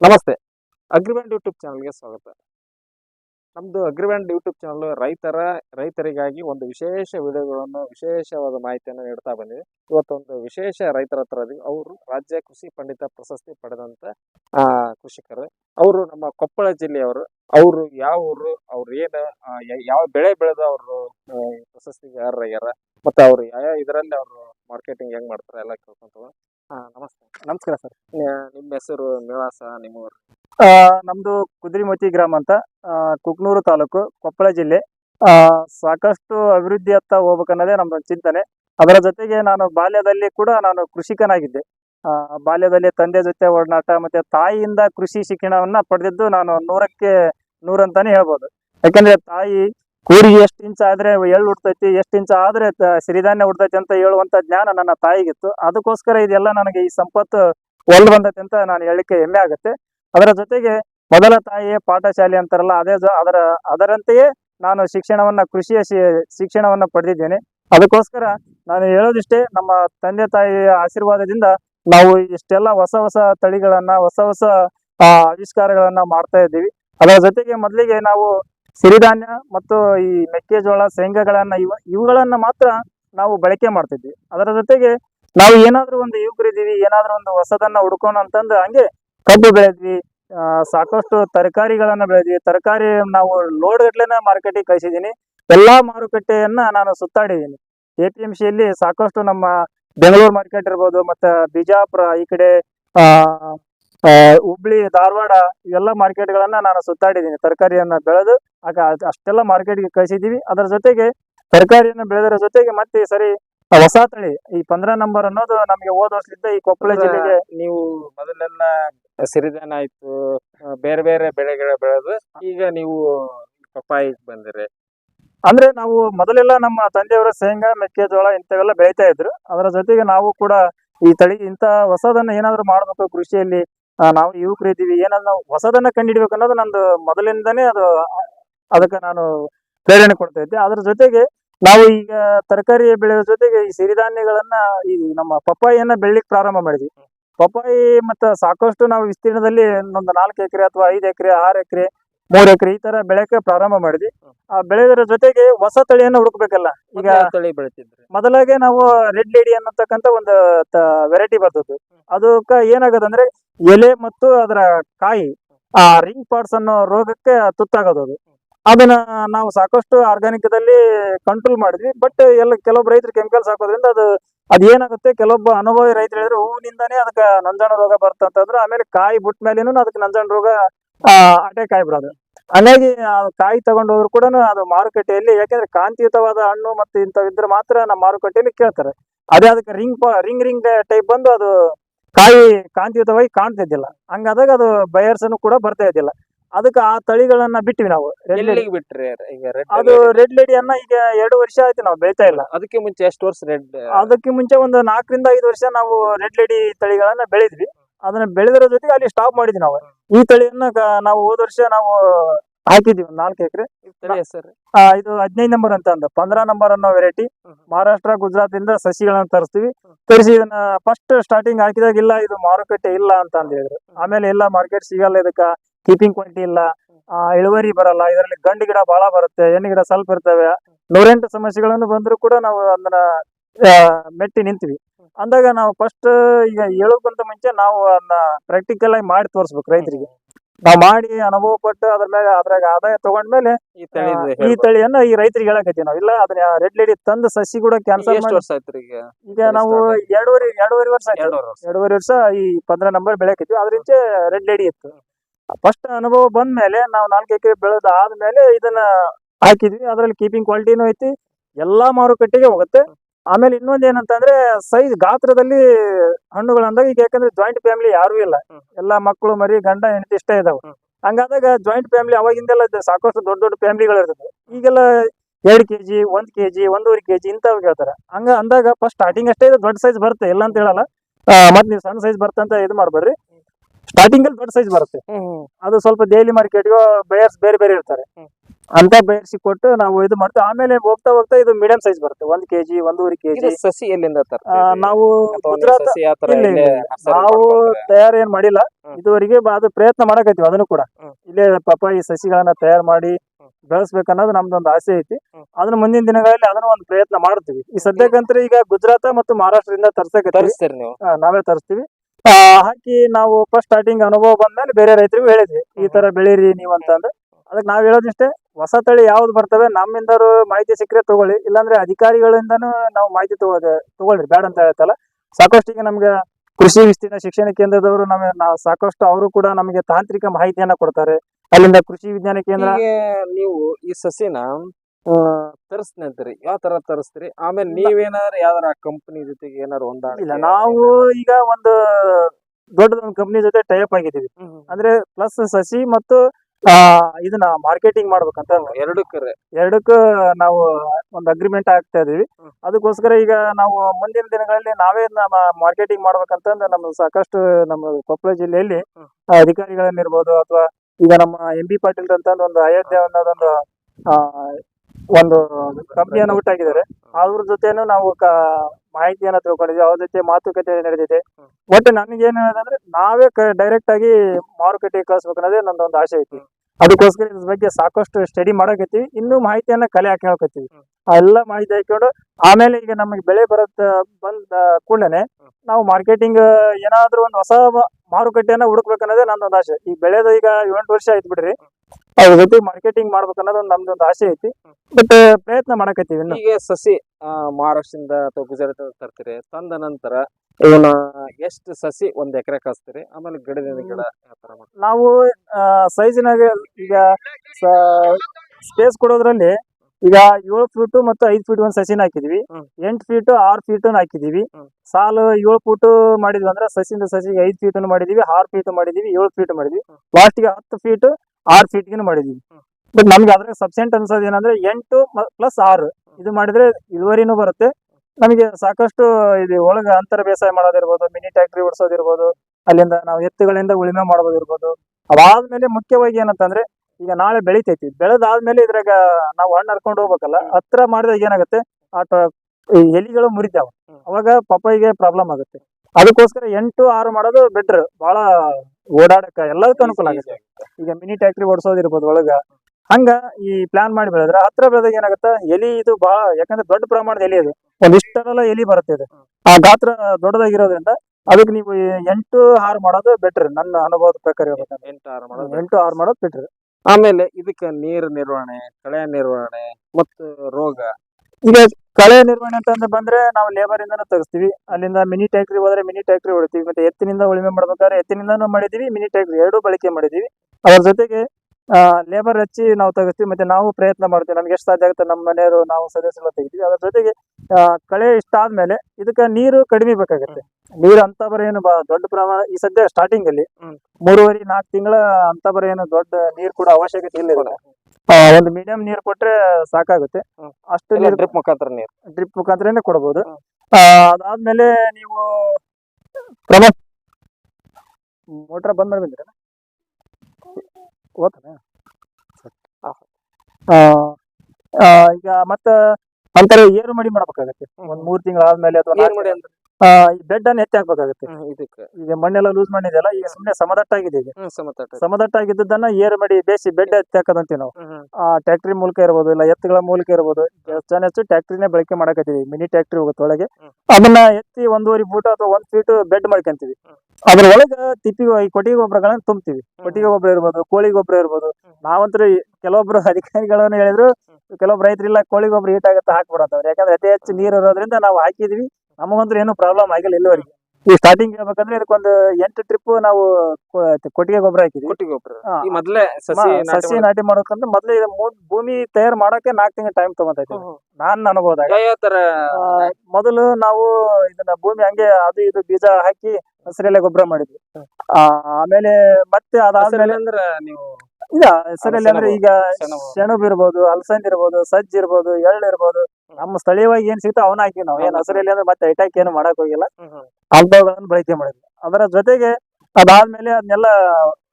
ನಮಸ್ತೆ. ಅಗ್ರಿಬ್ಯಾಂಡ್ ಯೂಟ್ಯೂಬ್ ಚಾನಲ್ಗೆ ಸ್ವಾಗತ. ನಮ್ಮದು ಅಗ್ರಿಬ್ಯಾಂಡ್ ಯೂಟ್ಯೂಬ್ ಚಾನಲ್ ರೈತರ ರೈತರಿಗಾಗಿ ಒಂದು ವಿಶೇಷ ವಿಡಿಯೋಗಳನ್ನು ವಿಶೇಷವಾದ ಮಾಹಿತಿಯನ್ನು ನೀಡ್ತಾ ಬಂದಿದೆ ಇವತ್ತೊಂದು ವಿಶೇಷ ರೈತರ ಹತ್ರ. ಅವರು ರಾಜ್ಯ ಕೃಷಿ ಪಂಡಿತ ಪ್ರಶಸ್ತಿ ಪಡೆದಂತ ಆ, ಕೃಷಿಕರು. ಅವರು ನಮ್ಮ ಕೊಪ್ಪಳ ಜಿಲ್ಲೆಯವರು. ಅವರು ಯಾವ ಊರು ಅವ್ರು ಏನು ಯಾವ ಬೆಳೆ ಬೆಳೆದು ಅವರು ಪ್ರಶಸ್ತಿಗೆ ಅರ್ಹರಾಗ್ಯಾರ ಮತ್ತು ಅವ್ರು ಯಾವ ಇದರಲ್ಲಿ ಅವರು ಮಾರ್ಕೆಟಿಂಗ್ ಹೆಂಗ್ ಮಾಡ್ತಾರೆ ಎಲ್ಲ ಕೇಳ್ಕೊಂತ ಹಾ ನಮಸ್ತೆ. ನಮಸ್ಕಾರ ಸರ್. ನಿಮ್ಮ ಹೆಸರು ನಿವಾಸ ನಿಮ್ಮ ನಮ್ಮದು ಕುದ್ರಿಮತಿ ಗ್ರಾಮ ಅಂತ. ಕುಕ್ನೂರು ತಾಲೂಕು ಕೊಪ್ಪಳ ಜಿಲ್ಲೆ. ಆ, ಸಾಕಷ್ಟು ಅಭಿವೃದ್ಧಿಯತ್ತ ಹೋಗ್ಬೇಕನ್ನೋದೇ ನಮ್ದು ಚಿಂತನೆ. ಅದರ ಜೊತೆಗೆ ನಾನು ಬಾಲ್ಯದಲ್ಲಿ ಕೂಡ ನಾನು ಕೃಷಿಕನಾಗಿದ್ದೆ. ಆ, ಬಾಲ್ಯದಲ್ಲಿ ತಂದೆ ಜೊತೆ ಒಡನಾಟ ಮತ್ತೆ ತಾಯಿಯಿಂದ ಕೃಷಿ ಶಿಕ್ಷಣವನ್ನ ಪಡೆದಿದ್ದು ನಾನು ನೂರಕ್ಕೆ ನೂರಂತಾನೆ ಹೇಳ್ಬೋದು. ಯಾಕಂದ್ರೆ ತಾಯಿ ಕೂರಿಗೆ ಎಷ್ಟು ಇಂಚ ಆದ್ರೆ ಎಳ್ಳು ಹುಡ್ತೈತಿ ಎಷ್ಟು ಇಂಚ ಆದ್ರೆ ಸಿರಿಧಾನ್ಯ ಹುಡ್ತೈತಿ ಅಂತ ಹೇಳುವಂತ ಜ್ಞಾನ ನನ್ನ ತಾಯಿಗಿತ್ತು. ಅದಕ್ಕೋಸ್ಕರ ಇದೆಲ್ಲ ನನಗೆ ಈ ಸಂಪತ್ತು ಒಲ್ ಬಂದೈತೆ ಅಂತ ನಾನು ಹೇಳಲಿಕ್ಕೆ ಹೆಮ್ಮೆ ಆಗುತ್ತೆ. ಅದರ ಜೊತೆಗೆ ಮೊದಲ ತಾಯಿಯೇ ಪಾಠಶಾಲೆ ಅಂತಾರಲ್ಲ ಅದೇ ಅದರ ಅದರಂತೆಯೇ ನಾನು ಶಿಕ್ಷಣವನ್ನ ಕೃಷಿಯ ಶಿಕ್ಷಣವನ್ನ ಪಡೆದಿದ್ದೇನೆ. ಅದಕ್ಕೋಸ್ಕರ ನಾನು ಹೇಳೋದಿಷ್ಟೇ ನಮ್ಮ ತಂದೆ ತಾಯಿಯ ಆಶೀರ್ವಾದದಿಂದ ನಾವು ಇಷ್ಟೆಲ್ಲ ಹೊಸ ಹೊಸ ತಳಿಗಳನ್ನ ಹೊಸ ಹೊಸ ಆ, ಆವಿಷ್ಕಾರಗಳನ್ನ ಮಾಡ್ತಾ ಇದ್ದೀವಿ. ಅದರ ಜೊತೆಗೆ ಮೊದಲಿಗೆ ನಾವು ಸಿರಿಧಾನ್ಯ ಮತ್ತು ಈ ಮೆಕ್ಕೆಜೋಳ ಶೇಂಗಾಗಳನ್ನ ಇವ ಇವುಗಳನ್ನ ಮಾತ್ರ ನಾವು ಬಳಕೆ ಮಾಡ್ತಿದ್ವಿ. ಅದರ ಜೊತೆಗೆ ನಾವು ಏನಾದ್ರೂ ಒಂದು ಯುವಕರಿದ್ದೀವಿ ಏನಾದ್ರೂ ಒಂದು ಹೊಸದನ್ನ ಹುಡ್ಕೋಣ ಅಂತಂದ್ರೆ ಹಂಗೆ ಕಬ್ಬು ಬೆಳೆದ್ವಿ. ಸಾಕಷ್ಟು ತರಕಾರಿಗಳನ್ನ ಬೆಳೆದ್ವಿ. ತರಕಾರಿ ನಾವು ಲೋಡ್ ಗಟ್ಲೆನ ಮಾರ್ಕೆಟಿಗೆ ಕಳಿಸಿದ್ದೀನಿ ಎಲ್ಲಾ ಮಾರುಕಟ್ಟೆಯನ್ನ ನಾನು ಸುತ್ತಾಡಿದ್ದೀನಿ ಎ ಪಿ ಎಂ ಸಿಯಲ್ಲಿ ಸಾಕಷ್ಟು ನಮ್ಮ ಬೆಂಗಳೂರು ಮಾರ್ಕೆಟ್ ಇರ್ಬೋದು ಮತ್ತೆ ಬಿಜಾಪುರ ಈ ಕಡೆ ಆ, ಹುಬ್ಳಿ ಧಾರವಾಡ ಇವೆಲ್ಲ ಮಾರ್ಕೆಟ್ಗಳನ್ನ ನಾನು ಸುತ್ತಾಡಿದ್ದೀನಿ. ತರಕಾರಿಯನ್ನ ಬೆಳೆದು ಆಗ ಅಷ್ಟೆಲ್ಲ ಮಾರ್ಕೆಟ್ಗೆ ಕಳಿಸಿದ್ದೀವಿ ಅದರ ಜೊತೆಗೆ ತರಕಾರಿಯನ್ನ ಬೆಳೆದರ ಜೊತೆಗೆ ಮತ್ತೆ ಸರಿ ಹೊಸ ತಳಿ ಈ ಪಂದ್ರ ನಂಬರ್ ಅನ್ನೋದು ನಮಗೆ ಹೋದ ವರ್ಷದಿಂದ ಈ ಕೊಪ್ಪಳ ಜಿಲ್ಲೆಗೆ ನೀವು ಮೊದಲೆಲ್ಲ ಸಿರಿಧಾನ ಆಯ್ತು ಬೇರೆ ಬೇರೆ ಬೆಳೆಗಳ ಬೆಳೆದು ಈಗ ನೀವು ಪಪ್ಪಾಯಿಗೆ ಬಂದಿರಿ. ಅಂದ್ರೆ ನಾವು ಮೊದಲೆಲ್ಲ ನಮ್ಮ ತಂದೆಯವರ ಶೇಂಗಾ ಮೆಕ್ಕೆಜೋಳ ಇಂಥವೆಲ್ಲ ಬೆಳಿತಾ ಇದ್ರು. ಅದರ ಜೊತೆಗೆ ನಾವು ಕೂಡ ಈ ತಳಿ ಇಂತ ಹೊಸದನ್ನ ಏನಾದ್ರು ಮಾಡಬೇಕು ಕೃಷಿಯಲ್ಲಿ ನಾವು ಯುವಕರು ಇದ್ದೀವಿ ಏನಾದ್ರು ನಾವು ಹೊಸದನ್ನ ಕಂಡುಹಿಡ್ಬೇಕು ಅನ್ನೋದು ನಂದು ಮೊದಲಿಂದನೇ ಅದು, ಅದಕ್ಕೆ ನಾನು ಪ್ರೇರಣೆ ಕೊಡ್ತಾ ಇದ್ದೆ. ಅದ್ರ ಜೊತೆಗೆ ನಾವು ಈಗ ತರಕಾರಿ ಬೆಳೆಯೋ ಜೊತೆಗೆ ಈ ಸಿರಿಧಾನ್ಯಗಳನ್ನ, ಈ ನಮ್ಮ ಪಪ್ಪಾಯಿಯನ್ನ ಬೆಳಿಲಿಕ್ಕೆ ಪ್ರಾರಂಭ ಮಾಡಿದ್ವಿ. ಪಪ್ಪಾಯಿ ಮತ್ತ ಸಾಕಷ್ಟು ನಾವು ವಿಸ್ತೀರ್ಣದಲ್ಲಿ ಒಂದು ನಾಲ್ಕು ಎಕರೆ ಅಥವಾ ಐದು ಎಕರೆ, ಆರು ಎಕರೆ ಮೂರು ಎಕರೆ ಈ ತರ ಬೆಳೆಯಕ್ಕೆ ಪ್ರಾರಂಭ ಮಾಡಿದ್ವಿ. ಆ ಬೆಳೆದರ ಜೊತೆಗೆ ಹೊಸ ತಳಿಯನ್ನ ಹುಡುಕ್ಬೇಕಲ್ಲ. ಈಗ ತಳಿ ಬೆಳಿತಿದ್ರಿ. ಮೊದಲಾಗೆ ನಾವು ರೆಡ್ ಲೇಡಿ ಅನ್ನತಕ್ಕಂತ ಒಂದು ವೆರೈಟಿ ಬರ್ತದ್ದು. ಅದಕ್ಕ ಏನಾಗದಂದ್ರೆ ಎಲೆ ಮತ್ತು ಅದರ ಕಾಯಿ ಆ ರಿಂಗ್ ಪಾರ್ಟ್ಸ್ ಅನ್ನೋ ರೋಗಕ್ಕೆ ತುತ್ತಾಗೋದು ಅದು. ಅದನ್ನ ನಾವು ಸಾಕಷ್ಟು ಆರ್ಗಾನಿಕ್ ದಲ್ಲಿ ಕಂಟ್ರೋಲ್ ಮಾಡಿದ್ವಿ. ಬಟ್ ಎಲ್ಲ ಕೆಲವೊಬ್ಬ ರೈತರು ಕೆಮಿಕಲ್ಸ್ ಹಾಕೋದ್ರಿಂದ ಅದು ಅದ್ ಏನಾಗುತ್ತೆ? ಕೆಲವೊಬ್ಬ ಅನುಭವಿ ರೈತರು ಹೇಳಿದ್ರೆ ಹೂವಿನಿಂದಾನೇ ಅದಕ್ಕೆ ನಂಜಾಣ ರೋಗ ಬರ್ತಂತಂದ್ರೆ ಆಮೇಲೆ ಕಾಯಿ ಬಿಟ್ಟ ಮೇಲೇನು ಅದಕ್ಕೆ ನಂಜಾಣ ರೋಗ ಆಗಿಬಿಡೋದು ಹಂಗಾಗಿ ಆ ಕಾಯಿ ತಗೊಂಡು ಹೋದ್ರು ಕೂಡ ಅದು ಮಾರುಕಟ್ಟೆಯಲ್ಲಿ ಯಾಕಂದ್ರೆ ಕಾಂತಿಯುತವಾದ ಹಣ್ಣು ಮತ್ತು ಇಂಥವಿದ್ರೆ ಮಾತ್ರ ನಮ್ಮ ಮಾರುಕಟ್ಟೆಯಲ್ಲಿ ಕೇಳ್ತಾರೆ. ಅದೇ ಅದಕ್ಕೆ ರಿಂಗ್ ರಿಂಗ್ ರಿಂಗ್ ಟೈಪ್ ಬಂದು ಅದು ಕಾಯಿ ಕಾಂತಿಯುತವಾಗಿ ಕಾಣ್ತಿದ್ದಿಲ್ಲ ಹಂಗಾದಾಗ ಅದು ಬಯರ್ಸನು ಕೂಡ ಬರ್ತಾ ಇದ್ದಿಲ್ಲ. ಅದಕ್ಕೆ ಆ ತಳಿಗಳನ್ನ ಬಿಟ್ವಿ ನಾವು. ರೆಡ್ ಲೇಡಿ ಬಿಟ್ರಿ ಈಗ ರೆಡ್ ಅದು ರೆಡ್ ಲೇಡಿಯನ್ನ ಈಗ ಎರಡು ವರ್ಷ ಆಯ್ತು ನಾವು ಬೆಳಿತಾ ಇಲ್ಲ. ಅದಕ್ಕೆ ಮುಂಚೆ ಎಷ್ಟು ವರ್ಷ ರೆಡ್ ಅದಕ್ಕೆ ಮುಂಚೆ ಒಂದು ನಾಲ್ಕರಿಂದ ಐದು ವರ್ಷ ನಾವು ರೆಡ್ ಲೇಡಿ ತಳಿಗಳನ್ನ ಬೆಳೆದ್ವಿ. ಅದನ್ನ ಬೆಳೆದಿರೋ ಜೊತೆಗೆ ಅಲ್ಲಿ ಸ್ಟಾಪ್ ಮಾಡಿದ್ವಿ ನಾವು. ಈ ತಳಿಯನ್ನ ಕ- ನಾವು ಹೋದ ವರ್ಷ ನಾವು ಹಾಕಿದ್ವಿ ಒಂದು ನಾಲ್ಕು ಎಕರೆ. ಇದು ಹದಿನೈದು ನಂಬರ್ ಅಂತ ಅಂದ. ಪಂದ್ರ ನಂಬರ್ ಅನ್ನೋ ವೆರೈಟಿ ಮಹಾರಾಷ್ಟ್ರ ಗುಜರಾತ್ ಇಂದ ಸಸಿಗಳನ್ನ ತರಿಸ್ತೀವಿ. ತರಿಸಿ ಇದನ್ನ ಫಸ್ಟ್ ಸ್ಟಾರ್ಟಿಂಗ್ ಹಾಕಿದಾಗ ಇಲ್ಲ ಇದು ಮಾರುಕಟ್ಟೆ ಇಲ್ಲ ಅಂತ ಅಂದ್ ಹೇಳಿದ್ರು. ಆಮೇಲೆ ಎಲ್ಲ ಮಾರ್ಕೆಟ್ ಸಿಗಲ್ಲ ಇದಕ್ಕ. ಕೀಪಿಂಗ್ ಕ್ವಾಲಿಟಿ ಇಲ್ಲ. ಆ, ಇಳುವರಿ ಬರಲ್ಲ. ಇದರಲ್ಲಿ ಗಂಡು ಗಿಡ ಬಹಳ ಬರುತ್ತೆ ಹೆಣ್ಣು ಗಿಡ ಸ್ವಲ್ಪ ಇರ್ತವೆ. ನೂರೆಂಟು ಸಮಸ್ಯೆಗಳನ್ನು ಬಂದ್ರು ಕೂಡ ನಾವು ಅದನ್ನ ಮೆಟ್ಟಿ ನಿಂತೀವಿ. ಅಂದಾಗ ನಾವು ಫಸ್ಟ್ ಈಗ ಹೇಳೋಕ್ಕಿಂತ ಮುಂಚೆ ನಾವು ಅದನ್ನ ಪ್ರಾಕ್ಟಿಕಲ್ ಆಗಿ ಮಾಡಿ ತೋರಿಸ್ಬೇಕು ರೈತರಿಗೆ. ನಾವು ಮಾಡಿ ಅನುಭವ ಪಟ್ಟು ಅದ್ರ ಮೇಲೆ ಅದ್ರಾಗ ಆದಾಯ ತಗೊಂಡ್ಮೇಲೆ ಈ ತಳಿ ಈ ತಳಿಯನ್ನ ಈ ರೈತರಿಗೆ ಹೇಳಕತ್ತೀವಿ ನಾವು. ಇಲ್ಲ ಅದನ್ನ ರೆಡ್ ಲೇಡಿ ತಂದ ಸಸಿ ಕೂಡ ಕ್ಯಾನ್ಸಲ್ ಈಗ? ನಾವು ಎರಡೂವರೆ ಎರಡೂವರೆ ವರ್ಷ ಎರಡೂವರೆ ವರ್ಷ. ಎರಡೂವರೆ ವರ್ಷ ಈ ಪಂದ್ರ ನಂಬರ್ ಬೆಳೆಕತ್ತೀವಿ ಅದ್ರಿಂಚೆ ರೆಡ್ ಲೇಡಿ ಇತ್ತು. ಫಸ್ಟ್ ಅನುಭವ ಬಂದ್ಮೇಲೆ ನಾವು ನಾಲ್ಕು ಎಕರೆ ಬೆಳೆದ ಆದ್ಮೇಲೆ ಇದನ್ನ ಹಾಕಿದ್ವಿ. ಅದ್ರಲ್ಲಿ ಕೀಪಿಂಗ್ ಕ್ವಾಲಿಟಿನೂ ಐತಿ. ಎಲ್ಲಾ ಮಾರುಕಟ್ಟೆಗೆ ಹೋಗುತ್ತೆ. ಆಮೇಲೆ ಇನ್ನೊಂದ್ ಏನಂತಂದ್ರೆ ಸೈಜ್ ಗಾತ್ರದಲ್ಲಿ ಹಣ್ಣುಗಳಂದಾಗ ಈಗ ಯಾಕಂದ್ರೆ ಜಾಯಿಂಟ್ ಫ್ಯಾಮಿಲಿ ಯಾರು ಇಲ್ಲ. ಎಲ್ಲಾ ಮಕ್ಕಳು ಮರಿ ಗಂಡ ಹೆಂಡತಿ ಇಷ್ಟೇ ಇದಾವೆ. ಹಂಗಾದಾಗ ಜಾಯಿಂಟ್ ಫ್ಯಾಮಿಲಿ ಅವಾಗಿಂದೆಲ್ಲ ಸಾಕಷ್ಟು ದೊಡ್ಡ ದೊಡ್ಡ ಫ್ಯಾಮಿಲಿಗಳು ಇರ್ತದೆ. ಈಗೆಲ್ಲ ಎರಡ್ ಕೆಜಿ ಒಂದ್ ಕೆಜಿ ಒಂದೂವರೆ ಕೆಜಿ ಇಂಥವ್ ಹೇಳ್ತಾರೆ ಹಂಗ ಅಂದಾಗ ಫಸ್ಟ್ ಸ್ಟಾರ್ಟಿಂಗ್ ಅಷ್ಟೇ ಇದು ದೊಡ್ಡ ಸೈಜ್ ಬರುತ್ತೆ. ಇಲ್ಲ ಅಂತ ಹೇಳಲ್ಲ. ಮತ್ತೆ ಮತ್ ನೀವು ಸಣ್ಣ ಸೈಜ್ ಬರ್ತಂತ ಇದು ಮಾಡ್ಬೇಡ್ರಿ. ಸ್ಟಾರ್ಟಿಂಗ್ ಅಲ್ಲಿ ದೊಡ್ಡ ಸೈಜ್ ಬರುತ್ತೆ. ಅದು ಸ್ವಲ್ಪ ಡೈಲಿ ಮಾರ್ಕೆಟ್ಗೂ ಬೇಯರ್ಸ್ ಬೇರೆ ಬೇರೆ ಇರ್ತಾರೆ. ಅಂತ ಬೇಯಿಸಿ ಕೊಟ್ಟು ನಾವು ಇದು ಮಾಡ್ತೇವೆ. ಆಮೇಲೆ ಹೋಗ್ತಾ ಹೋಗ್ತಾ ಇದು ಮೀಡಿಯಂ ಸೈಜ್ ಬರುತ್ತೆ. ಒಂದ್ ಕೆಜಿ ಒಂದೂವರೆ ಕೆಜಿ. ಸಸಿ ಎಲ್ಲಿಂದ ನಾವು ಗುಜರಾತ್ ನಾವು? ತಯಾರು ಏನ್ ಮಾಡಿಲ್ಲ. ಇದುವರೆಗೆ ಅದು ಪ್ರಯತ್ನ ಮಾಡಕತ್ತೀವಿ ಅದನ್ನು ಕೂಡ. ಇಲ್ಲೇ ಪಾಪ ಈ ಸಸಿಗಳನ್ನ ತಯಾರು ಮಾಡಿ ಬೆಳಸ್ಬೇಕನ್ನೋದು ನಮ್ದೊಂದು ಆಸೆ ಐತಿ. ಅದನ್ನ ಮುಂದಿನ ದಿನಗಳಲ್ಲಿ ಅದನ್ನ ಒಂದು ಪ್ರಯತ್ನ ಮಾಡ್ತೀವಿ. ಈ ಸದ್ಯಕ್ಕಂತ್ರ ಈಗ ಗುಜರಾತ್ ಮತ್ತು ಮಹಾರಾಷ್ಟ್ರದಿಂದ ತರ್ಸಕ್ಕೆ ನಾವೇ? ತರಿಸ್ತೀವಿ. ಹಾಕಿ ನಾವು ಫಸ್ಟ್ ಸ್ಟಾರ್ಟಿಂಗ್ ಅನುಭವ ಬಂದ್ಮೇಲೆ ಬೇರೆ ರೈತರಿಗೂ ಹೇಳಿದ್ವಿ. ಈ ತರ ಬೆಳೀರಿ ನೀವು ಅಂತಂದು ಅದಕ್ಕೆ ನಾವ್ ಹೇಳೋದಿಷ್ಟೇ ಹೊಸ ತಳಿ ಯಾವ್ದು ಬರ್ತವೆ ನಮ್ಮಿಂದರು ಮಾಹಿತಿ ಸಿಕ್ಕರೆ ತಗೊಳ್ಳಿ ಇಲ್ಲಾಂದ್ರೆ ಅಧಿಕಾರಿಗಳಿಂದನೂ ನಾವು ಮಾಹಿತಿ ತಗೋ ತಗೊಳ್ರಿ ಬೇಡ ಅಂತ ಹೇಳ್ತಲ್ಲ. ಸಾಕಷ್ಟು ಈಗ ನಮ್ಗೆ ಕೃಷಿ ವಿಸ್ತೀರ್ಣ ಶಿಕ್ಷಣ ಕೇಂದ್ರದವರು ನಮಗೆ ಸಾಕಷ್ಟು ಅವರು ಕೂಡ ನಮಗೆ ತಾಂತ್ರಿಕ ಮಾಹಿತಿಯನ್ನ ಕೊಡ್ತಾರೆ. ಅಲ್ಲಿಂದ ಕೃಷಿ ವಿಜ್ಞಾನ ಕೇಂದ್ರ ನೀವು ಈ ಸಸಿನ ತರಿಸ್ತೀನಿ ಅಂತೀರಿ ಯಾವ ತರ ತರಿಸ್ತೀರಿ? ಆಮೇಲೆ ನೀವೇನಾದ್ರು ಯಾವ್ದಾರ ಕಂಪನಿ ಜೊತೆಗೆ ಏನಾರು ಒಂದ ಇಲ್ಲ ನಾವು ಈಗ ಒಂದು ದೊಡ್ಡದೊಂದು ಕಂಪ್ನಿ ಜೊತೆ ಟೈಪ್ ಆಗಿದ್ದೀವಿ. ಅಂದ್ರೆ ಪ್ಲಸ್ ಸಸಿ ಮತ್ತು ಆ, ಇದನ್ನ ಮಾರ್ಕೆಟಿಂಗ್ ಮಾಡ್ಬೇಕಂತ ಎರಡು ಎರಡಕ್ಕ ಎರಡಕ್ಕೂ ನಾವು ಒಂದು ಅಗ್ರಿಮೆಂಟ್ ಆಗ್ತಾ ಇದೀವಿ ಅದಕ್ಕೋಸ್ಕರ ಈಗ ನಾವು ಮುಂದಿನ ದಿನಗಳಲ್ಲಿ ನಾವೇ ಮಾರ್ಕೆಟಿಂಗ್ ಮಾಡ್ಬೇಕಂತಂದ್ರೆ ನಮ್ಮ ಸಾಕಷ್ಟು ನಮ್ಮ ಕೊಪ್ಪಳ ಜಿಲ್ಲೆಯಲ್ಲಿ ಅಧಿಕಾರಿಗಳನ್ನಿರ್ಬೋದು ಅಥವಾ ಈಗ ನಮ್ಮ ಎಂ ಬಿ ಪಾಟೀಲ್ ಅಂತ ಒಂದು ಅಯೋಧ್ಯೆ ಅನ್ನೋದೊಂದು ಆ, ಒಂದು ಕಂಪ್ನಿಯನ್ನು ಹುಟ್ಟಾಕಿದ್ದಾರೆ ಅವ್ರ ಜೊತೆನೂ ನಾವು ಕ ಮಾಹಿತಿಯನ್ನ ತಿಳ್ಕೊಂಡಿದ್ವಿ. ಅವ್ರ ಜೊತೆ ಮಾತುಕತೆ ನಡೆದಿದೆ. ಬಟ್ ಒಟ್ಟು ನನಗೇನು ಅಂದ್ರೆ ನಾವೇ ಡೈರೆಕ್ಟ್ ಆಗಿ ಮಾರುಕಟ್ಟೆಗೆ ಕಳಿಸ್ಬೇಕು ಅನ್ನೋದೇ ನಂದೊಂದು ಆಸೆ ಐತಿ. ಅದಕ್ಕೋಸ್ಕರ ಇದ್ರ ಬಗ್ಗೆ ಸಾಕಷ್ಟು ಸ್ಟಡಿ ಮಾಡಕತ್ತೀವಿ. ಇನ್ನೂ ಮಾಹಿತಿಯನ್ನ ಕಲೆ ಹಾಕಿ ಹ್ಮ್. ಆ ಎಲ್ಲ ಮಾಹಿತಿ ಹಾಕೊಂಡು ಆಮೇಲೆ ಈಗ ನಮಗೆ ಬೆಳೆ ಬರತ್ತ ಬಂದ ಕೂಡಲೇ. ನಾವು ಮಾರ್ಕೆಟಿಂಗ್ ಏನಾದ್ರೂ ಒಂದು ಹೊಸ ಮ- ಮಾರುಕಟ್ಟೆಯನ್ನ ಹುಡುಕ್ಬೇಕನ್ನೋದೇ ನಂದೊಂದು ಆಸೆ. ಈ ಬೆಳೆದ ಈಗ ಏಳೆಂಟು ವರ್ಷ ಆಯ್ತು ಬಿಡ್ರಿ. ಅದ್ರ ಜೊತೆ ಮಾರ್ಕೆಟಿಂಗ್ ಮಾಡ್ಬೇಕನ್ನೋದು ಒಂದು ನಮ್ದೊಂದು ಆಸೆ ಐತಿ. ಬಟ್ ಪ್ರಯತ್ನ ಮಾಡಕತ್ತೀವಿ ಇನ್ನು. ಈಗ ಸಸಿ ಆ, ಮಹಾರಾಷ್ಟ್ರದಿಂದ ಅಥವಾ ಗುಜರಾತ್ ತರ್ತೀರಿ ತಂದ ನಂತರ ಇವನ್ನ ಎಷ್ಟು ಸಸಿ ಒಂದ್ ಎಕರೆ ಕಾಸ್ತೀರಿ ಆಮೇಲೆ ಗಿಡದಿಂದ ಗಿಡ ಯಾವ ತರ ಮಾಡ್ತೀರಿ? ನಾವು ಸೈಜಿನಾಗ ಈಗ ಸ್ಪೇಸ್ ಕೊಡೋದ್ರಲ್ಲಿ ಈಗ ಏಳು ಫೀಟ್ ಮತ್ತು ಐದು ಫೀಟ್ ಒಂದ್ ಸಸಿನ ಹಾಕಿದ್ವಿ. ಹ್ಮ್. ಎಂಟು ಫೀಟ್ ಆರು ಫೀಟ್ ಹಾಕಿದೀವಿ. ಹ್ಮ್. ಸಾಲು ಏಳು ಫೀಟ್ ಮಾಡಿದ್ವಿ ಅಂದ್ರೆ ಸಸಿಯಿಂದ ಸಸಿಗೆ ಐದು ಫೀಟ್ ಮಾಡಿದೀವಿ ಆರು ಫೀಟ್ ಮಾಡಿದೀವಿ ಏಳು ಫೀಟ್ ಮಾಡಿದ್ವಿ. ಲಾಸ್ಟ್ಗೆ ಹತ್ತು ಫೀಟ್ ಆರು ಫೀಟ್ಗೆ ಮಾಡಿದೀವಿ. ಬಟ್ ನಮ್ಗೆ ಅದ್ರ ಸಬ್ಸೆಂಟ್ ಅನ್ಸೋದ್ ಏನಂದ್ರೆ ಎಂಟು ಪ್ಲಸ್ ಆರು. ಇದು ಮಾಡಿದ್ರೆ ಇಳುವರಿನೂ ಬರುತ್ತೆ. ನಮಗೆ ಸಾಕಷ್ಟು ಇದು ಒಳಗ ಅಂತರ ಬೇಸಾಯ ಮಾಡೋದಿರ್ಬೋದು ಮಿನಿ ಟ್ಯಾಕ್ಟ್ರಿ ಓಡಿಸೋದಿರ್ಬೋದು ಅಲ್ಲಿಂದ ನಾವು ಎತ್ತುಗಳಿಂದ ಉಳಿಮೆ ಮಾಡೋದಿರ್ಬೋದು ಅದಾದ್ಮೇಲೆ ಮುಖ್ಯವಾಗಿ ಏನಂತಂದ್ರೆ ಈಗ ನಾಳೆ ಬೆಳಿತೈತಿ. ಬೆಳೆದಾದ್ಮೇಲೆ ಇದ್ರಾಗ ನಾವು ಹಣ್ಣು ಹರ್ಕೊಂಡು ಹೋಗ್ಬೇಕಲ್ಲ ಹತ್ರ ಮಾಡಿದಾಗ ಏನಾಗುತ್ತೆ? ಆ ಎಲಿಗಳು ಮುರಿತಾವ. ಅವಾಗ ಪಪ್ಪಾಯಿಗೆ ಪ್ರಾಬ್ಲಮ್ ಆಗುತ್ತೆ. ಅದಕ್ಕೋಸ್ಕರ ಎಂಟು ಆರು ಮಾಡೋದು ಬೆಟ್ರ್ ಬಹಳ ಓಡಾಡಕ ಎಲ್ಲದಕ್ಕೂ ಅನುಕೂಲ ಆಗುತ್ತೆ. ಈಗ ಮಿನಿ ಟ್ಯಾಕ್ಟ್ರಿ ಓಡಿಸೋದಿರ್ಬೋದು ಒಳಗ. ಹಂಗ ಈ ಪ್ಲಾನ್ ಮಾಡಿ ಬೆಳೆದ್ರೆ ಹತ್ರ ಬೆಳೆದಾಗ ಏನಾಗುತ್ತೆ? ಎಲಿ ಇದು ಬಹಳ ಯಾಕಂದ್ರೆ ದೊಡ್ಡ ಪ್ರಮಾಣದ ಎಲಿ ಅದು. ಒಂದಿಷ್ಟೆಲ್ಲ ಎಲಿ ಬರುತ್ತೆ ಇದು. ಆ ಗಾತ್ರ ದೊಡ್ಡದಾಗಿರೋದ್ರಿಂದ ಅದಕ್ಕೆ ನೀವು ಎಂಟು ಆರು ಮಾಡೋದು ಬೆಟ್ರ್ ನನ್ನ ಅನುಭವದ ಪ್ರಕಾರ ಹೇಳ್ಬೇಕಂದ್ರೆ ಎಂಟು ಆರು ಮಾಡೋದು ಎಂಟು ಆರು ಮಾಡೋದು ಬೆಟ್ರ್ ಆಮೇಲೆ ಇದಕ್ಕೆ ನೀರು ನಿರ್ವಹಣೆ ಕಳೆ ನಿರ್ವಹಣೆ ಮತ್ತು ರೋಗ. ಈಗ ಕಳೆ ನಿರ್ವಹಣೆ ಅಂತ ಬಂದ್ರೆ ನಾವು ಲೇಬರ್ ಇಂದಾನು ತೆಗಿಸ್ತೀವಿ ಅಲ್ಲಿಂದ ಮಿನಿ ಟ್ಯಾಕ್ಟ್ರಿ ಹೋದ್ರೆ ಮಿನಿ ಟ್ಯಾಕ್ಟ್ರಿ ಹೊಡಿತೀವಿ. ಮತ್ತೆ ಎತ್ತಿನಿಂದ ಉಳಿಮೆ ಮಾಡ್ಬೇಕಾದ್ರೆ ಎತ್ತಿನಿಂದಾನು ಮಾಡಿದೀವಿ ಮಿನಿ ಟ್ಯಾಕ್ಟ್ರಿ ಎರಡು ಬಳಕೆ ಮಾಡಿದೀವಿ. ಅದ್ರ ಜೊತೆಗೆ ಲೇಬರ್ ಹಚ್ಚಿ ನಾವು ತೆಗಿಸ್ತೀವಿ. ಮತ್ತೆ ನಾವು ಪ್ರಯತ್ನ ಮಾಡ್ತೀವಿ. ನಮ್ಗೆ ಎಷ್ಟು ಸಾಧ್ಯ ಆಗುತ್ತೆ? ನಮ್ಮ ಮನೆಯವರು ನಾವು ಸದಸ್ಯರು ತೆಗಿತೀವಿ ಅದ್ರ ಜೊತೆಗೆ ಕಳೆ ಇಷ್ಟ ಆದ್ಮೇಲೆ ಇದಕ್ಕೆ ನೀರು ಕಡಿಮೆ ಬೇಕಾಗುತ್ತೆ. ನೀರು ಅಂತ ಬರ ಏನು ದೊಡ್ಡ ಪ್ರಮಾಣ ಈ ಸದ್ಯ ಸ್ಟಾರ್ಟಿಂಗ್ ಅಲ್ಲಿ. ಮೂರುವರೆ ನಾಲ್ಕು ತಿಂಗಳ ಅಂತ ಬರ ಏನು ದೊಡ್ಡ ನೀರು ಕೂಡ ಅವಶ್ಯಕತೆ ಇಲ್ಲ ಒಂದು ಮೀಡಿಯಂ ನೀರು ಕೊಟ್ರೆ ಸಾಕಾಗುತ್ತೆ. ಅಷ್ಟು ನೀರು ಡ್ರಿಪ್ ಮುಖಾಂತರ ನೀರು. ಡ್ರಿಪ್ ಮುಖಾಂತರನೇ ಕೊಡಬಹುದು ಅದಾದ್ಮೇಲೆ ನೀವು ಮೋಟರ್ ಮೋಟ್ರ ಬಂದ್ ಮಾಡಿ ಬಂದಿರ ಈಗ ಮತ್ತ ಅಂತರ ಏರು ಮಡಿ ಮಾಡ್ಬೇಕಾಗತ್ತೆ ಒಂದ್ ಮೂರ್ ತಿಂಗಳಾದ್ಮೇಲೆ ಅಥವಾ ಬೆಡ್ ಅನ್ನು ಎತ್ತಿ ಹಾಕ್ಬೇಕಾಗತ್ತೆ. ಇದಕ್ಕೆ. ಈಗ ಮಣ್ಣೆಲ್ಲ ಲೂಸ್ ಮಾಡಿದೆಯಲ್ಲ ಈಗ ಸುಮ್ನೆ ಸಮದಟ್ಟಾಗಿದೆ ಈಗ. ಸಮತಟ್ಟ ಸಮದಟ್ಟಾಗಿದ್ದನ್ನ ಏರ್ ಮಡಿ ಬೇಸಿ ಬೆಡ್ ಎತ್ತಿ ಹಾಕೋದಂತೀವಿ ನಾವು. ಆ ಟ್ಯಾಕ್ಟ್ರಿ ಮೂಲಕ ಇರ್ಬೋದು ಇಲ್ಲ ಎತ್ತುಗಳ ಮೂಲಕ ಇರ್ಬೋದು ಹೆಚ್ಚಾನ ಹೆಚ್ಚು ಟ್ಯಾಕ್ಟ್ರಿನೇ ಬಳಕೆ ಮಾಡಕತ್ತೀವಿ. ಮಿನಿ ಟ್ಯಾಕ್ಟ್ರಿ ಹೋಗುತ್ತೆ ಒಳಗೆ. ಅದನ್ನ ಎತ್ತಿ ಒಂದೂವರೆ ಫೂಟ್ ಅಥವಾ ಒಂದ್ ಫೀಟ್ ಬೆಡ್ ಮಾಡ್ಕೊಂತೀವಿ. ಅದ್ರ ಒಳಗ ತಿಪ್ಪಿ ಈ ಕೊಟ್ಟಿಗೆ ಗೊಬ್ಬರಗಳನ್ನ ತುಂಬ್ತೀವಿ. ಕೊಟ್ಟಿಗೆ ಗೊಬ್ಬರ ಇರ್ಬೋದು ಕೋಳಿ ಗೊಬ್ಬರ ಇರ್ಬೋದು. ನಾವಂತೂ ಕೆಲವೊಬ್ರು ಅಧಿಕಾರಿಗಳನ್ನ ಹೇಳಿದ್ರು ಕೆಲವೊಬ್ರು ರೈತರಿಲ್ಲ ಕೋಳಿ ಗೊಬ್ಬರ ಹೀಟ್ ಆಗುತ್ತೆ ಹಾಕ್ಬಿಡಂತವ್ರು ಯಾಕಂದ್ರೆ ಅತಿ ಹೆಚ್ಚು ನೀರು ಇರೋದ್ರಿಂದ ನಾವು ಹಾಕಿದ್ವಿ ನಮಗಂತೂ ಏನು ಪ್ರಾಬ್ಲಮ್ ಆಗಿಲ್ಲ ಇಲ್ಲಿವರೆಗೆ. ಈ ಸ್ಟಾರ್ಟಿಂಗ್ ಹೇಳ್ಬೇಕಂದ್ರೆ ಇದಕ್ಕೊಂದು ಎಂಟು ಟ್ರಿಪ್ ನಾವು ಕೊ- ಕೊಟ್ಟಿಗೆ ಗೊಬ್ಬರ ಹಾಕಿದ್ವಿ. ಕೊಟ್ಟಿಗೆ ಗೊಬ್ಬರ. ಹಾ. ಈ ಮೊದ್ಲೇ ಸಸಿ ಮ- ನಾಟಿ ಸಸಿ ಮೊದಲೇ ಮಾಡೋಕಂತ ಮೊದ್ಲು ಇದು ಮೂ- ಭೂಮಿ ತಯಾರು ಮಾಡಕ್ಕೆ ನಾಲ್ಕು ತಿಂಗಳ ಟೈಮ್ ತಗೊಂತೈತಿ ಹ್ಮ್. ನಾನ್ ಅನುಭವದಾಗ ಯಾವ ಯಾವ ತರ? ಆ, ಮೊದಲು ನಾವು ಇದನ್ನ ಭೂಮಿ ಹಂಗೆ ಅದು ಇದು ಬೀಜ ಹಾಕಿ ಹಸಿರೆಲೆ ಗೊಬ್ಬರ ಮಾಡಿದ್ವಿ. ಆ, ಆಮೇಲೆ ಮತ್ತೆ ಅದಾದ್ಮೇಲೆ ಅಂದ್ರೆ ನೀವು ಇಲ್ಲ ಹೆಸರಲ್ಲಿ ಅಂದ್ರೆ ಈಗ ಸೆಣಬು. ಸೆಣಬು ಇರ್ಬೋದು ಅಲಸಂದಿ ಇರ್ಬೋದು ಸಜ್ಜ ಇರ್ಬೋದು ಎಳ್ಳು ಇರ್ಬೋದು. ನಮ್ಮ ಸ್ಥಳೀಯವಾಗಿ ಏನ್ ಸಿಗ್ತಾವ ಅವನ್ನ ಹಾಕಿ ನಾವು. ಏನ್. ಹಸಿರಲ್ಲಿ ಅಂದ್ರೆ ಮತ್ತೆ ಐಟಾಕಿ ಏನು ಮಾಡಕ್ ಹೋಗಿಲ್ಲ. ಅಂತವುಗಳನ್ನ ಬಳಕೆ ಮಾಡಿದ್ವಿ. ಅದರ ಜೊತೆಗೆ ಅದಾದ್ಮೇಲೆ ಅದನ್ನೆಲ್ಲ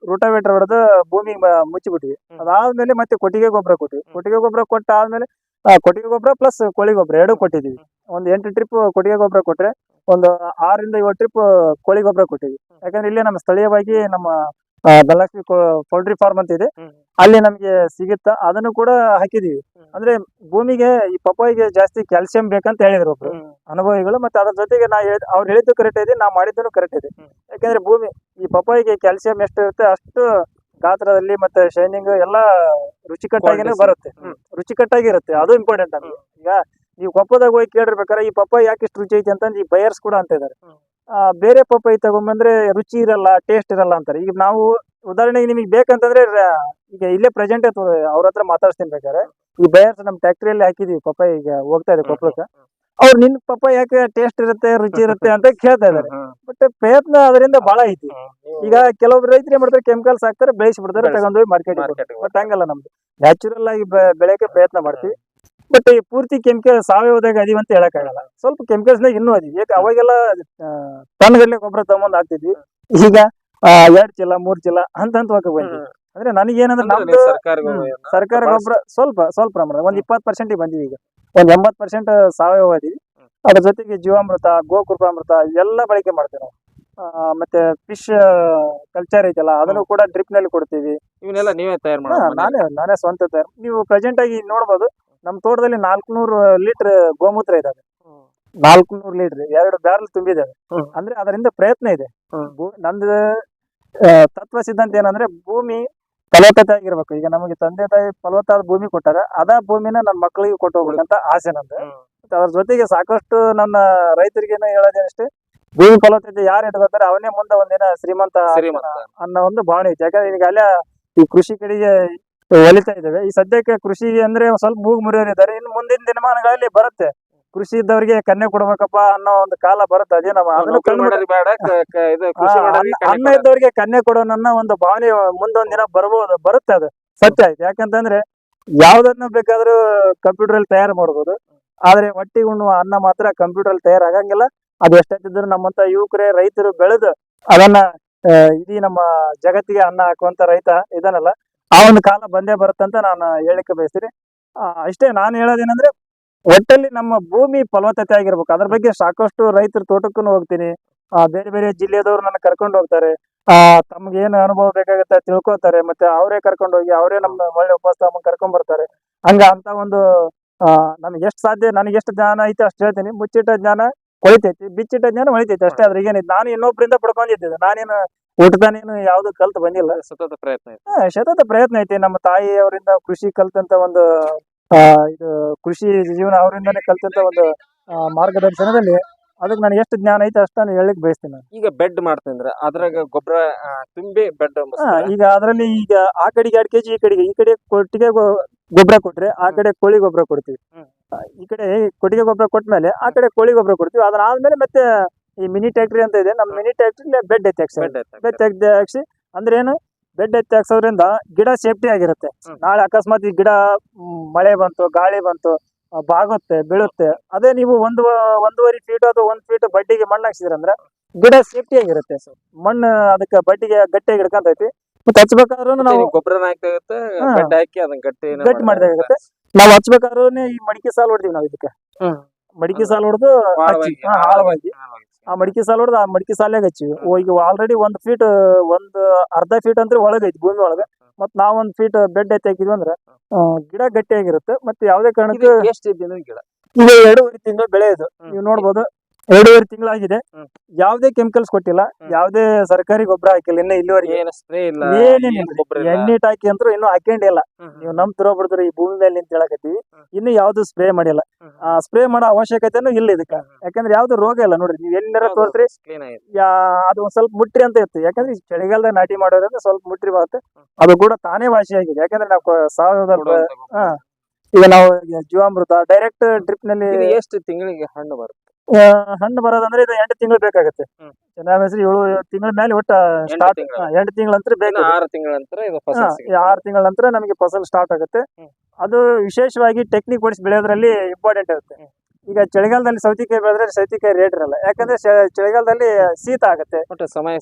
ರೂಟಾವೇಟರ್ ಹೊಡೆದು ಭೂಮಿ ಮುಚ್ಚಿಬಿಟ್ವಿ. ಅದಾದ್ಮೇಲೆ ಮತ್ತೆ ಕೊಟ್ಟಿಗೆ ಗೊಬ್ಬರ ಕೊಟ್ಟಿವಿ ಕೊಟ್ಟಿಗೆ ಗೊಬ್ಬರ ಕೊಟ್ಟ ಆದ್ಮೇಲೆ ಆ, ಕೊಟ್ಟಿಗೆ ಗೊಬ್ಬರ ಪ್ಲಸ್ ಕೋಳಿ ಗೊಬ್ಬರ ಎರಡು ಕೊಟ್ಟಿದೀವಿ. ಒಂದ್ ಎಂಟು ಟ್ರಿಪ್ ಕೊಟ್ಟಿಗೆ ಗೊಬ್ಬರ ಕೊಟ್ರೆ ಒಂದು ಆರಿಂದ ಏಳು ಟ್ರಿಪ್ ಕೋಳಿ ಗೊಬ್ಬರ ಕೊಟ್ಟಿವಿ ಯಾಕಂದ್ರೆ ಇಲ್ಲಿ ನಮ್ಮ ಸ್ಥಳೀಯವಾಗಿ ನಮ್ಮ ಧನಲಕ್ಷ್ಮಿ ಪೌಲ್ಟ್ರಿ ಫಾರ್ಮ್ ಅಂತ ಇದೆ. ಅಲ್ಲಿ ನಮ್ಗೆ ಸಿಗುತ್ತಾ? ಅದನ್ನು ಕೂಡ ಹಾಕಿದೀವಿ. ಅಂದ್ರೆ ಭೂಮಿಗೆ ಈ ಪಪ್ಪಾಯಿಗೆ ಜಾಸ್ತಿ ಕ್ಯಾಲ್ಸಿಯಂ ಬೇಕಂತ ಹೇಳಿದ್ರು ಒಬ್ರು. ಅನುಭವಿಗಳು ಮತ್ತೆ ಅದ್ರ ಜೊತೆಗೆ ನಾ ಅವ್ರು ಹೇಳಿದ್ದು ಕರೆಕ್ಟ್ ಇದೆ ನಾ ಮಾಡಿದ್ದು ಕರೆಕ್ಟ್ ಇದೆ. ಯಾಕಂದ್ರೆ ಭೂಮಿ ಈ ಪಪ್ಪಾಯಿಗೆ ಕ್ಯಾಲ್ಸಿಯಂ ಎಷ್ಟು ಇರುತ್ತೆ ಅಷ್ಟು ಗಾತ್ರದಲ್ಲಿ ಮತ್ತೆ ಶೈನಿಂಗ್ ಎಲ್ಲ ರುಚಿಕಟ್ಟಾಗಿನೇ ಬರುತ್ತೆ. ರುಚಿಕಟ್ಟಾಗಿರುತ್ತೆ. ಅದು ಇಂಪಾರ್ಟೆಂಟ್ ಅಂತ ಈಗ ನೀವು ಕೊಪ್ಪದಾಗ ಹೋಗಿ ಕೇಳಿರ್ಬೇಕಾದ್ರೆ ಈ ಪಪ್ಪಾಯಿ ಯಾಕೆ ಇಷ್ಟು ರುಚಿ ಐತಿ ಅಂತಂದ್ರೆ ಈ ಬಯರ್ಸ್ ಕೂಡ ಅಂತ ಇದಾರೆ ಬೇರೆ ಪಪ್ಪಾಯಿ ತಗೊಂಬಂದ್ರೆ ರುಚಿ ಇರಲ್ಲ ಟೇಸ್ಟ್ ಇರಲ್ಲ ಅಂತಾರೆ. ಈಗ ನಾವು ಉದಾಹರಣೆಗೆ ನಿಮಗೆ ಬೇಕಂತಂದ್ರೆ ಈಗ ಇಲ್ಲೇ ಪ್ರೆಸೆಂಟ್ ಅವ್ರ ಹತ್ರ ಮಾತಾಡ್ಸ್ತೀನಿ ಬೇಕಾದ್ರೆ. ಈ ಬಯರ್ಸ್ ನಮ್ಮ ಫ್ಯಾಕ್ಟ್ರಿಯಲ್ಲಿ ಹಾಕಿದೀವಿ ಪಪ್ಪಾಯಿ ಈಗ ಹೋಗ್ತಾ ಇದೆ ಕೊಪ್ಪಳಕ್ಕೆ. ಅವ್ರು ನಿನ್ ಪಪ್ಪಾಯಿ ಯಾಕೆ ಟೇಸ್ಟ್ ಇರುತ್ತೆ ರುಚಿ ಇರುತ್ತೆ ಅಂತ ಕೇಳ್ತಾ ಇದಾರೆ ಬಟ್ ಪ್ರಯತ್ನ ಅದರಿಂದ ಬಹಳ ಐತಿ. ಈಗ ಕೆಲವೊಬ್ರು ರೈತರು ಏನ್ ಮಾಡ್ತಾರೆ ಕೆಮಿಕಲ್ಸ್ ಹಾಕ್ತಾರೆ ಬೆಳೆಸಿ ಬಿಡ್ತಾರೆ ತಗೊಂಡು ತಗೊಂಡೋಗಿ ಮಾರ್ಕೆಟ್ ಮಾರ್ಕೆಟ್ ಬಟ್ ಹಂಗಲ್ಲ ನಮ್ದು. ನ್ಯಾಚುರಲ್ ಆಗಿ ಬೆಳೆಯಕ್ಕೆ ಪ್ರಯತ್ನ ಮಾಡ್ತೀವಿ. ಬಟ್ ಈ ಪೂರ್ತಿ ಕೆಮಿಕಲ್ ಸಾವಯವದಾಗ ಅದೀವಿ ಅಂತ ಹೇಳಕ್ಕಾಗಲ್ಲ ಸ್ವಲ್ಪ ಕೆಮಿಕಲ್ಸ್ ನಾಗ ಇನ್ನೂ ಅದೀವಿ. ಯಾಕೆ ಅವಾಗೆಲ್ಲ ಟನ್ ಗಡ್ಲೆ ಗೊಬ್ಬರ ತಗೊಂಡ್ ಹಾಕ್ತಿದ್ವಿ. ಈಗ ಎರಡ್ ಚೀಲ ಮೂರ್ ಚೀಲ ಹಂತ ಹಂತವಾಗಿ ಬಂದಿದ್ವಿ ಅಂದ್ರೆ ನನಗೇನಂದ್ರೆ ನಮ್ದು ಸರ್ಕಾರ ಸರ್ಕಾರ ಗೊಬ್ಬರ ಸ್ವಲ್ಪ ಸ್ವಲ್ಪ ಪ್ರಮಾಣ ಒಂದ್ ಇಪ್ಪತ್ತು ಪರ್ಸೆಂಟ್ ಬಂದಿವಿ ಈಗ. ಒಂದ್ ಎಂಬತ್ ಪರ್ಸೆಂಟ್ ಸಾವಯವ ಅದೀವಿ ಅದ್ರ ಜೊತೆಗೆ ಜೀವಾಮೃತ ಗೋಕೃಪಾಮೃತ ಎಲ್ಲ ಬಳಕೆ ಮಾಡ್ತೇವೆ ನಾವು. ಮತ್ತೆ ಫಿಶ್ ಕಲ್ಚರ್ ಐತಲ್ಲ ಅದನ್ನು ಕೂಡ ಡ್ರಿಪ್ನಲ್ಲಿ ಕೊಡ್ತೀವಿ. ಇವನ್ನೆಲ್ಲ ನೀವೇ ತಯಾರು ನಾನೇ ನಾನೇ ಸ್ವಂತ ತಯಾರು ನೀವು ಪ್ರೆಸೆಂಟ್ ಆಗಿ ನೋಡ್ಬೋದು. ನಮ್ಮ ತೋಟದಲ್ಲಿ ನಾಲ್ಕುನೂರು ಲೀಟರ್ ಗೋಮೂತ್ರ ಇದಾವೆ. ನಾಲ್ಕುನೂರು ಲೀಟರ್ ಎರಡು ಬ್ಯಾರಲ್ ತುಂಬಿದ್ದಾವೆ ಹ್ಮ್. ಅಂದ್ರೆ ಅದರಿಂದ ಪ್ರಯತ್ನ ಇದೆ. ಹ್ಮ್. ಭೂ- ನಂದು ಆ, ತತ್ವ ಸಿದ್ಧಾಂತ ಏನಂದ್ರೆ ಭೂಮಿ ಫಲವತ್ತತೆ ಆಗಿರ್ಬೇಕು ಈಗ ನಮಗೆ ತಂದೆ ತಾಯಿ ಫಲವತ್ತಾದ ಭೂಮಿ ಕೊಟ್ಟಾರ ಅದ ಭೂಮಿನ ನನ್ನ ಮಕ್ಕಳಿಗೆ ಕೊಟ್ಟು ಹೋಗ್ಬೇಕಂತ ಆಸೆ ನಂದು. ಮತ್ತೆ ಅದ್ರ ಜೊತೆಗೆ ಸಾಕಷ್ಟು ನನ್ನ ರೈತರಿಗೆ ಹೇಳೋದೇನಷ್ಟೇ ಭೂಮಿ ಫಲವತ್ತತೆ ಯಾರು ಇಟ್ಕೋತಾರೆ ಅವನೇ ಮುಂದೆ ಒಂದಿನ ಶ್ರೀಮಂತ ಶ್ರೀಮಂತ. ಅನ್ನೋ ಒಂದು ಭಾವನೆ ಐತೆ ಯಾಕಂದ್ರೆ ಈಗ ಅಲ್ಲೇ ಈ ಕೃಷಿ ಕಡೆಗೆ ಒಲಿತಾ ಇದ್ದೇವೆ. ಈ ಸದ್ಯಕ್ಕೆ ಕೃಷಿ ಅಂದ್ರೆ ಸ್ವಲ್ಪ ಮೂಗು ಮುರಿಯೋರಿದ್ದಾರೆ ಇನ್ನು ಮುಂದಿನ ದಿನಮಾನಗಳಲ್ಲಿ ಬರುತ್ತೆ. ಕೃಷಿ ಇದ್ದವರಿಗೆ ಕನ್ನೆ ಕೊಡ್ಬೇಕಪ್ಪ ಅನ್ನೋ ಒಂದು ಕಾಲ ಬರುತ್ತೆ. ಅದೇ ನಮ್ಮ ಅನ್ನ- ಇದ್ದವರಿಗೆ ಕನ್ಯ ಕೊಡೋಣ ಕೊಡೋನನ್ನ ಒಂದು ಭಾವನೆ ಮುಂದೊಂದ್ ದಿನ ಬರಬಹುದು ಬರುತ್ತೆ ಅದು. ಸತ್ಯ ಆಯ್ತು. ಯಾಕಂತಂದ್ರೆ ಯಾವ್ದನ್ನ ಬೇಕಾದ್ರೂ ಕಂಪ್ಯೂಟರ್ ಅಲ್ಲಿ ತಯಾರು ಮಾಡ್ಬೋದು. ಆದ್ರೆ ಹೊಟ್ಟಿಗೆ ಉಣ್ಣುವ ಅನ್ನ ಮಾತ್ರ ಕಂಪ್ಯೂಟರ್ ಅಲ್ಲಿ ತಯಾರಾಗಂಗಿಲ್ಲ. ಅದು ಎಷ್ಟಾಯ್ತಿದ್ರು ನಮ್ಮಂತ ಯುವಕರೇ ರೈತರು ಬೆಳೆದು ಅದನ್ನ ಇಡೀ ನಮ್ಮ ಜಗತ್ತಿಗೆ ಅನ್ನ ಹಾಕುವಂತ ರೈತ ಇದನ್ನಲ್ಲ ಆ ಒಂದು ಕಾಲ ಬಂದೇ ಬರುತ್ತಂತ ನಾನು ಹೇಳಕ್ಕೆ ಬಯಸ್ತೀನಿ. ಅಷ್ಟೇ ನಾನು ಹೇಳೋದೇನಂದ್ರೆ ಒಟ್ಟಲ್ಲಿ ನಮ್ಮ ಭೂಮಿ ಫಲವತ್ತತೆ ಆಗಿರ್ಬೇಕು. ಅದ್ರ ಬಗ್ಗೆ ಸಾಕಷ್ಟು ರೈತರ ತೋಟಕ್ಕೂ ಹೋಗ್ತೀನಿ. ಬೇರೆ ಬೇರೆ ಜಿಲ್ಲೆದವ್ರು ನನ್ನ ಕರ್ಕೊಂಡು ಹೋಗ್ತಾರೆ. ಆ, ತಮ್ಗೆ ಏನು ಅನುಭವ ಬೇಕಾಗುತ್ತೆ ತಿಳ್ಕೊತಾರೆ ಮತ್ತೆ ಅವರೇ ಕರ್ಕೊಂಡು ಹೋಗಿ ಅವರೇ ನಮ್ಮ ಒಳ್ಳೆ ಉಪಸ್ಥಾನ ಕರ್ಕೊಂಡ್ ಬರ್ತಾರೆ. ಹಂಗ ಅಂತ ಒಂದು, ಆ ನಮ್ಗೆ ಎಷ್ಟು ಸಾಧ್ಯ, ನನಗೆ ಎಷ್ಟು ಜ್ಞಾನ ಐತೆ ಅಷ್ಟು ಹೇಳ್ತೀನಿ. ಮುಚ್ಚಿಟ್ಟ ಜ್ಞಾನ ಕೊಳಿತೈತಿ ಬಿಚ್ಚಿಟ್ಟ ಜ್ಞಾನ ಹೊಳಿತೈತಿ ಅಷ್ಟೇ. ಅದ್ರಿಗೆ ಏನಿದ್ ನಾನು ಇನ್ನೊಬ್ಬರಿಂದ ಪಡ್ಕೊಂಡಿದ್ದೆ ನಾನೇನು ಊಟದಾನೇನು ಯಾವ್ದು ಕಲ್ತು ಬಂದಿಲ್ಲ. ಸತತ ಪ್ರಯತ್ನ ಹಾ, ಸತತ ಪ್ರಯತ್ನ ಐತಿ. ನಮ್ಮ ತಾಯಿ ಅವರಿಂದ ಕೃಷಿ ಕಲ್ತಂತ ಒಂದು ಆ, ಇದು ಕೃಷಿ ಜೀವನ ಅವರಿಂದಾನೇ ಕಲ್ತಂತ ಒಂದು ಆ, ಮಾರ್ಗದರ್ಶನದಲ್ಲಿ ಅದಕ್ಕೆ ನನಗೆ ಎಷ್ಟು ಜ್ಞಾನ ಐತೆ ಅಷ್ಟು ನಾನು ಹೇಳಕ್ ಬಯಸ್ತೀನಿ ನಾನು. ಈಗ ಬೆಡ್ ಮಾಡ್ತಂದ್ರ ಅದ್ರಾಗ ಗೊಬ್ಬರ ತುಂಬಿ ಬೆಡ್ ಹಾ, ಈಗ ಅದರಲ್ಲಿ ಈಗ ಆ ಕಡೆಗೆ ಎರಡು ಕೆಜಿ ಈ ಕಡೆಗೆ ಈ ಕಡೆ ಕೊಟ್ಟಿಗೆ ಗೊ- ಗೊಬ್ಬರ ಕೊಟ್ರೆ ಆ ಕಡೆ ಕೋಳಿ ಗೊಬ್ಬರ ಕೊಡ್ತೀವಿ. ಹ್ಮ್. ಈ ಕಡೆ ಕೊಟ್ಟಿಗೆ ಗೊಬ್ಬರ ಕೊಟ್ಟಮೇಲೆ ಆ ಕಡೆ ಕೋಳಿ ಗೊಬ್ಬರ ಕೊಡ್ತೀವಿ. ಅದನ್ನ ಆದ್ಮೇಲೆ ಮತ್ತೆ ಈ ಮಿನಿ ಟ್ಯಾಕ್ಟ್ರಿ ಅಂತ ಇದೆ. ನಮ್ಮ ಮಿನಿ ಟ್ಯಾಕ್ಟ್ರಿ ಬೆಡ್ ಎತ್ತಿ ಹಾಕ್ಸಿ ಬೆಡ್ ಬೆಡ್ ತೆಗ್ದು ಹಾಕ್ಸಿ. ಅಂದ್ರೆ ಏನು? ಬೆಡ್ ಎತ್ತಿ ಹಾಕ್ಸೋದ್ರಿಂದ ಗಿಡ ಸೇಫ್ಟಿ ಆಗಿರುತ್ತೆ. ನಾಳೆ ಅಕಸ್ಮಾತ್ ಈ ಗಿಡ ಮಳೆ ಬಂತು ಗಾಳಿ ಬಂತು ಬಾಗುತ್ತೆ ಬೀಳುತ್ತೆ. ಅದೇ ನೀವು ಒಂದು ಒಂದೂವರೆ ಫೀಟ್ ಅಥವಾ ಒಂದ್ ಫೀಟ್ ಬಡ್ಡಿಗೆ ಮಣ್ಣು ಹಾಕ್ಸಿದ್ರಂದ್ರೆ ಗಿಡ ಸೇಫ್ಟಿ ಆಗಿರುತ್ತೆ. ಮಣ್ಣು ಅದಕ್ಕೆ ಬಡ್ಡಿಗೆ ಗಟ್ಟಿಯಾಗಿ ಹಿಡ್ಕೊಂತೈತಿ. ಮತ್ತೆ ಹಚ್ಬೇಕಾದ್ರೂ ನಾವು ಗೊಬ್ಬರನ ಹಾಕ್ತಾಗುತ್ತೆ ಹಾ. ಬೆಡ್ ಹಾಕಿ ಅದನ್ನ ಗಟ್ಟಿ ಗಟ್ಟಿ ಮಾಡಿದಾಗುತ್ತೆ ನಾವು ಹಚ್ಬೇಕಾದ್ರೂ ಈ ಮಡಿಕೆ ಸಾಲ ಹೊಡ್ತೀವಿ ನಾವು ಇದಕ್ಕೆ. ಹ್ಮ್. ಮಡಿಕೆ ಸಾಲು ಹೊಡೆದು ಆಳವಾಗಿ ಆಳವಾಗಿ. ಆ ಮಡಿಕೆ ಸಾಲ ಹೊಡೆದು ಆ ಮಡಿಕೆ ಸಾಲಾಗ ಹಚ್ಚಿವಿ. ಓ, ಈಗ ಆಲ್ರೆಡಿ ಒಂದ್ ಫೀಟ್ ಒಂದ್ ಅರ್ಧ ಫೀಟ್ ಅಂದ್ರೆ ಐತಿ ಭೂಮಿ ಒಳಗೆ. ಮತ್ ನಾವ್ ಒಂದ್ ಫೀಟ್ ಬೆಡ್ ಐತಿ ಹಾಕಿದ್ವಿ ಅಂದ್ರೆ ಆ, ಗಿಡ ಗಟ್ಟಿಯಾಗಿರುತ್ತೆ ಮತ್ತೆ ಯಾವ್ದೇ ಕಾರಣಕ್ಕೂ ಎಷ್ಟು ದಿನ ಗಿಡ? ಈಗ ಎರಡೂವರೆ ತಿಂಗಳು ಬೆಳೆ ಇದು. ಹ್ಮ್. ನೀವು ನೋಡ್ಬೋದು. ಎರಡೂವರೆ ತಿಂಗಳಾಗಿದೆ. ಯಾವ್ದೇ ಕೆಮಿಕಲ್ಸ್ ಕೊಟ್ಟಿಲ್ಲ. ಯಾವ್ದೇ ಸರ್ಕಾರಿ ಗೊಬ್ಬರ ಹಾಕಿಲ್ಲ ಇನ್ನ ಇಲ್ಲಿವರೆಗೆ. ಸ್ಪ್ರೇ ಇಲ್ಲ ಎಣ್ಣೆ ಹಾಕಿ ಅಂತೂ ಇನ್ನೂ ಹಾಕೊಂಡಿಲ್ಲ ನೀವು ನಮ್ ಬಿಡ್ತಾರೆ ಈ ಭೂಮಿ ಮೇಲೆ ನಿಂತ ಹೇಳಕತ್ತೀವಿ. ಇನ್ನು ಯಾವ್ದು ಸ್ಪ್ರೇ ಮಾಡಿಲ್ಲ. ಆ ಸ್ಪ್ರೇ ಮಾಡೋ ಅವಶ್ಯಕತೆನೂ ಇಲ್ಲ ಇದಕ್ಕ. ಯಾಕಂದ್ರೆ ಯಾವ್ದು ರೋಗ ಇಲ್ಲ ನೋಡ್ರಿ ನೀವ್ ಎಲ್ಲಾರ ತೋರಿಸ್ರಿ ಆಗಿದೆ. ಅದು ಒಂದ್ ಸ್ವಲ್ಪ ಮುಟ್ರಿ ಅಂತ ಇತ್ತು. ಯಾಕಂದ್ರೆ ಚಳಿಗಾಲದ ಚಳಿಗಾಲದಾಗ ನಾಟಿ ಮಾಡೋದ್ರಿಂದ ಸ್ವಲ್ಪ ಮುಟ್ರಿ ಬರುತ್ತೆ. ಅದು ಕೂಡ ತಾನೇ ವಾಸಿಯಾಗಿದೆ ಯಾಕಂದ್ರೆ ನಾವು ಸಾವಯವ ಈಗ ನಾವು ಜೀವಾಮೃತ ಡೈರೆಕ್ಟ್ ಟ್ರಿಪ್ನಲ್ಲಿ ಎಷ್ಟು ತಿಂಗಳಿಗೆ ಹಣ್ಣು ಬರುತ್ತೆ? ಹಣ್ಣು ಬರೋದಂದ್ರೆ ಇದು ಎಂಟು ತಿಂಗಳು ಬೇಕಾಗುತ್ತೆ ಹ್ಮ್. ಚೆನ್ನಾಗಿ ಏಳು ತಿಂಗಳ ಮೇಲೆ ಒಟ್ಟ ಎಂಟು ಸ್ಟಾರ್ಟ್ ತಿಂಗಳು. ಎಂಟು ನಂತರ ಬೇಕು ಇನ್ನು ಆರು ತಿಂಗಳ ನಂತರ ಇದು ಫಸಲ್ ಸಿಗುತ್ತೆ. ಆರು ತಿಂಗಳ ನಂತರ ನಮಗೆ ಫಸಲ್ ಸ್ಟಾರ್ಟ್ ಆಗುತ್ತೆ ಹ್ಮ್. ಅದು ವಿಶೇಷವಾಗಿ ಟೆಕ್ನಿಕ್ ಬಡಿಸಿ ಬೆಳೆಯೋದ್ರಲ್ಲಿ ಇಂಪಾರ್ಟೆಂಟ್ ಇರುತ್ತೆ ಹ್ಮ್. ಈಗ ಚಳಿಗಾಲದಲ್ಲಿ ಸೌತಿಕಾಯಿ ಬೆಳೆದ್ರೆ ಸೌತಿಕಾಯಿ ರೇಟ್ ಇರಲ್ಲ. ಯಾಕಂದ್ರೆ ಚಳಿಗಾಲದಲ್ಲಿ ಶೀತ ಆಗುತ್ತೆ. ಸಮಯ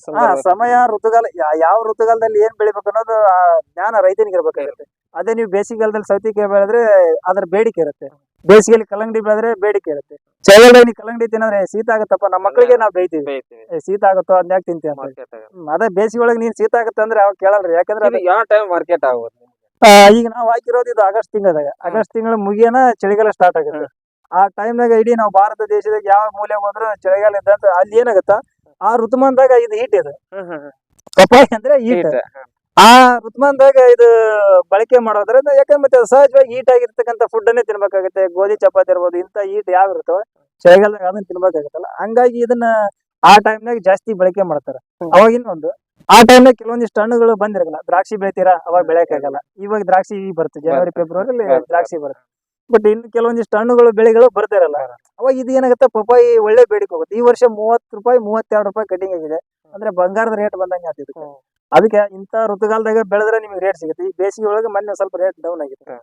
ಸಮಯ ಋತುಗಾಲ ಯಾವ ಋತುಗಾಲದಲ್ಲಿ ಏನ್ ಬೆಳಿಬೇಕು ಅನ್ನೋದು ಆ ಜ್ಞಾನ ರೈತನಿಗೆ ಇರ್ಬೇಕಾಗಿರುತ್ತೆ ಅದೇ ನೀವು ಬೇಸಿಗೆಗಾಲದಲ್ಲಿ ಸೌತಿಕಾಯಿ ಬೆಳೆದ್ರೆ ಅದ್ರ ಬೇಡಿಕೆ ಇರುತ್ತೆ. ಬೇಸಿಗೆಯಲ್ಲಿ ಕಲ್ಲಂಗಡಿ ಬೆಳೆದ್ರೆ ಬೇಡಿಕೆ ಇರುತ್ತೆ. ಚಳಿಗಾಲದಲ್ಲಿ ಕಲ್ಲಂಗಡಿ ತಿನ್ನೋದ್ರೆ ಶೀತ ಆಗುತ್ತಪ್ಪ ನಮ್ಮ ಮಕ್ಕಳಿಗೆ ನಾವು ಬೇಯ್ತೀವಿ ಶೀತ ಆಗುತ್ತೋ ಅದ್ನ ಯಾಕೆ ತಿಂತೀವಿ ಅದೇ ಬೇಸಿಗೆ ಒಳಗೆ ನೀನ್ ಶೀತ ಆಗುತ್ತೆ ಅಂದ್ರೆ ಅವಾಗ ಕೇಳಲ್ರಿ. ಯಾಕಂದ್ರೆ ಅದು ಯಾವ ಟೈಮ್ ಮಾರ್ಕೆಟ್ ಆಗೋದು? ಈಗ ನಾವು ಹಾಕಿರೋದು ಇದು ಆಗಸ್ಟ್ ತಿಂಗಳದಾಗ. ಆಗಸ್ಟ್ ತಿಂಗಳ ಮುಗಿಯನ ಚಳಿಗಾಲ ಸ್ಟಾರ್ಟ್ ಆಗುತ್ತೆ. ಆ ಟೈಮ್ನಾಗ ಇಡೀ ನಾವು ಭಾರತ ದೇಶದಾಗ ಯಾವ ಮೂಲೆ ಹೋದ್ರು ಚಳಿಗಾಲ ಇದ್ದಂತ ಅಲ್ಲಿ ಏನಾಗತ್ತ? ಆ ಋತುಮಾನದಾಗ ಇದು ಹೀಟ್ ಇದು. ಪಪ್ಪಾಯಿ ಅಂದ್ರೆ ಹೀಟ್ ಆ ಋತುಮಾನದಾಗ ಇದು ಬಳಕೆ ಮಾಡೋದ್ರಿಂದ ಯಾಕಂದ್ರೆ ಮತ್ತೆ ಸಹಜವಾಗಿ ಹೀಟ್ ಆಗಿರ್ತಕ್ಕಂಥ ಫುಡ್ ಅನ್ನೇ ತಿನ್ಬೇಕಾಗುತ್ತೆ. ಗೋಧಿ ಚಪಾತಿ ಇರ್ಬೋದು ಇಂಥ ಹೀಟ್ ಯಾವ ಇರ್ತಾವ ಚಳಿಗಾಲದಾಗ ಅದನ್ನ ತಿನ್ಬೇಕಾಗತ್ತಲ್ಲ. ಹಂಗಾಗಿ ಇದನ್ನ ಆ ಟೈಮ್ನಾಗ ಜಾಸ್ತಿ ಬಳಕೆ ಮಾಡ್ತಾರ. ಅವಾಗ ಇನ್ನೊಂದು ಆ ಟೈಮ್ನಾಗ ಕೆಲವೊಂದಿಷ್ಟು ಹಣ್ಣುಗಳು ಬಂದಿರಲ್ಲ. ದ್ರಾಕ್ಷಿ ಬೆಳಿತೀರಾ? ಅವಾಗ ಬೆಳೆಯಕ್ಕಾಗಲ್ಲ ಇವಾಗ ದ್ರಾಕ್ಷಿ ಬರುತ್ತೆ. ಜನವರಿ ಫೆಬ್ರವರಿ ದ್ರಾಕ್ಷಿ ಬರುತ್ತೆ. ಬಟ್ ಇನ್ನು ಕೆಲವೊಂದಿಷ್ಟು ಹಣ್ಣುಗಳು ಬೆಳೆಗಳು ಬರ್ತಿರಲ್ಲ ಅವಾಗ ಇದು ಏನಾಗುತ್ತೆ ಪಪ್ಪಾಯಿ ಒಳ್ಳೆ ಬೇಡಿಕೆ ಹೋಗುತ್ತೆ. ಈ ವರ್ಷ ಮೂವತ್ತು ರೂಪಾಯಿ ಮೂವತ್ತೆರಡು ರೂಪಾಯಿ ಕಟಿಂಗ್ ಆಗಿದೆ. ಅಂದ್ರೆ ಬಂಗಾರದ ರೇಟ್ ಬಂದಂಗೆ ಆಗ್ತಿದೆ. ಅದಕ್ಕೆ ಇಂಥ ಋತುಗಾಲದಾಗ ಬೆಳೆದ್ರೆ ನಿಮಗೆ ರೇಟ್ ಸಿಗುತ್ತೆ. ಈ ಬೇಸಿಗೆ ಒಳಗೆ ಮೊನ್ನೆ ಸ್ವಲ್ಪ ರೇಟ್ ಡೌನ್. ಹ್ಮ್,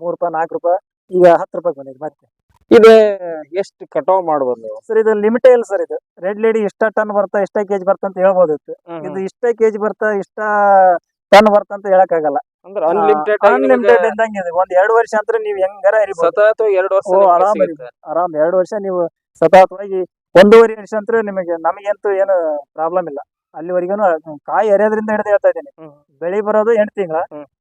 ಮೂರ್ ರೂಪಾಯಿ ನಾಲ್ಕು ರೂಪಾಯಿ ಈಗ ಹತ್ತು ರೂಪಾಯಿ ಬಂದಿದೆ ಮತ್ತೆ. ಇದು ಎಷ್ಟು ಕಟಾವ್ ಮಾಡಬಹುದು ನೀವು? ಸರ್ ಇದು ಲಿಮಿಟೇ ಇಲ್ಲ ಸರ್ ಇದು. ರೆಡ್ ಲೇಡಿ ಇಷ್ಟ ಟನ್ ಬರ್ತಾ ಇಷ್ಟ ಕೆಜಿ ಬರ್ತಾ ಅಂತ ಹೇಳ್ಬೋದಿತ್ತು. ಇದು ಇಷ್ಟ ಕೆಜಿ ಬರ್ತಾ ಇಷ್ಟ ಟನ್ ಬರ್ತ ಅಂತ ಅಂದ್ರೆ ಅನ್ಲಿಮಿಟೆಡ್ ಅನ್ಲಿಮಿಟೆಡ್ ಇದ್ದಂಗೆ ಇದೆ. ಒಂದ್ ಎರಡು ವರ್ಷ ಅಂದ್ರೆ ನೀವು ಹೆಂಗಾರ ಸತತ ಎರಡು ವರ್ಷ ಓ, ಆರಾಮ್ ಆರಾಮ್ ಎರಡು ವರ್ಷ ನೀವು ಸತತವಾಗಿ ಒಂದೂವರೆ ವರ್ಷ ಅಂತೂ ನಿಮಗೆ ನಮಗಂತೂ ಏನು ಪ್ರಾಬ್ಲಮ್ ಇಲ್ಲ. ಅಲ್ಲಿವರೆಗೂ ಕಾಯಿ ಎರೆಯೋದ್ರಿಂದ ಹಿಡಿದು ಹೇಳ್ತಾ ಇದ್ದೀನಿ. ಬೆಳಿ ಬರೋದು ಎಂಟು ತಿಂಗಳ.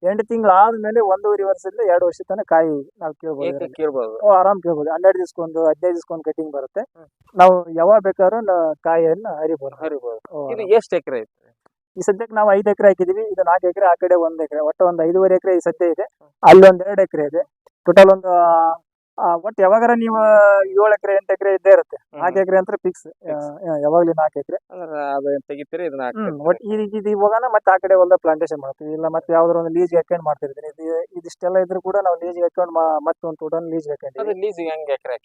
ಎಂಟು ತಿಂಗಳ ಆದ್ಮೇಲೆ ಒಂದೂವರೆ ವರ್ಷದಿಂದ ಎರಡು ವರ್ಷ ತನಕ ಕಾಯಿ ನಾವು ಕೇಳ್ಬೋದು. ಕೇಳ್ಬೋದು? ಓ ಆರಾಮ್ ಕೇಳ್ಬೋದು. ಹನ್ನೆರಡು ದಿವ್ಸಕ್ಕೊಂದು ಹದಿನೈದು ದಿವ್ಸಕ್ಕೊಂದು ಕಟಿಂಗ್ ಬರುತ್ತೆ. ನಾವು ಯಾವಾಗ ಬೇಕಾದ್ರೂ ಕಾಯಿಯನ್ನು ಹರಿಬಹುದು ಹರಿಬೋದು. ಓ, ಇದು ಎಷ್ಟು ಎಕರೆ ಐತೆ? ಈ ಸದ್ಯಕ್ಕೆ ನಾವು ಐದು ಎಕರೆ ಹಾಕಿದೀವಿ ಇದು ನಾಲ್ಕು ಎಕರೆ ಆ ಕಡೆ ಒಂದ್ ಎಕರೆ. ಒಟ್ಟು ಒಂದು ಐದೂವರೆ ಎಕರೆ ಈ ಸದ್ಯ ಇದೆ. ಅಲ್ಲಿ ಒಂದ್ ಎರಡು ಎಕರೆ ಇದೆ. ಟೋಟಲ್ ಒಂದು ಒಟ್ಟು ಯಾವಾಗಾರ ನೀವು ಏಳು ಎಕರೆ ಎಂಟು ಎಕರೆ ಇದ್ದೇ ಇರುತ್ತೆ. ನಾಲ್ಕು ಎಕರೆ ಅಂತ ಫಿಕ್ಸ್ ಯಾವಾಗ್ಲೂ ನಾಲ್ಕು ಎಕರೆ. ತೆಗಿತೀರಿ ಇದನ್ನ ಹ್ಮ್ ಹಾಕ್ತೀರಿ. ಒಟ್ಟು ಈ ರೀತಿ ಇವಾಗನ ಮತ್ತೆ ಆ ಕಡೆ ಹೊಲ್ದ ಪ್ಲಾಂಟೇಶನ್ ಮಾಡ್ತೀವಿ. ಇಲ್ಲ ಮತ್ತೆ ಯಾವ್ದಾರ ಒಂದು ಲೀಸ್ ಅಕೌಂಟ್ ಮಾಡ್ತಿರ್ತೀನಿ. ಇದು ಇದಿಷ್ಟೆಲ್ಲ ಇದ್ರು ಕೂಡ ನಾವು ಲೀಸ್ ಅಕೌಂಟ್ ಮತ್ತೆ ಒಂದು ಟೋಟಲ್ ಲೀಸ್ ಅಕೌಂಟ್ ಲೀಸ್ ಹೆಂಗ್ ಎಕರೆ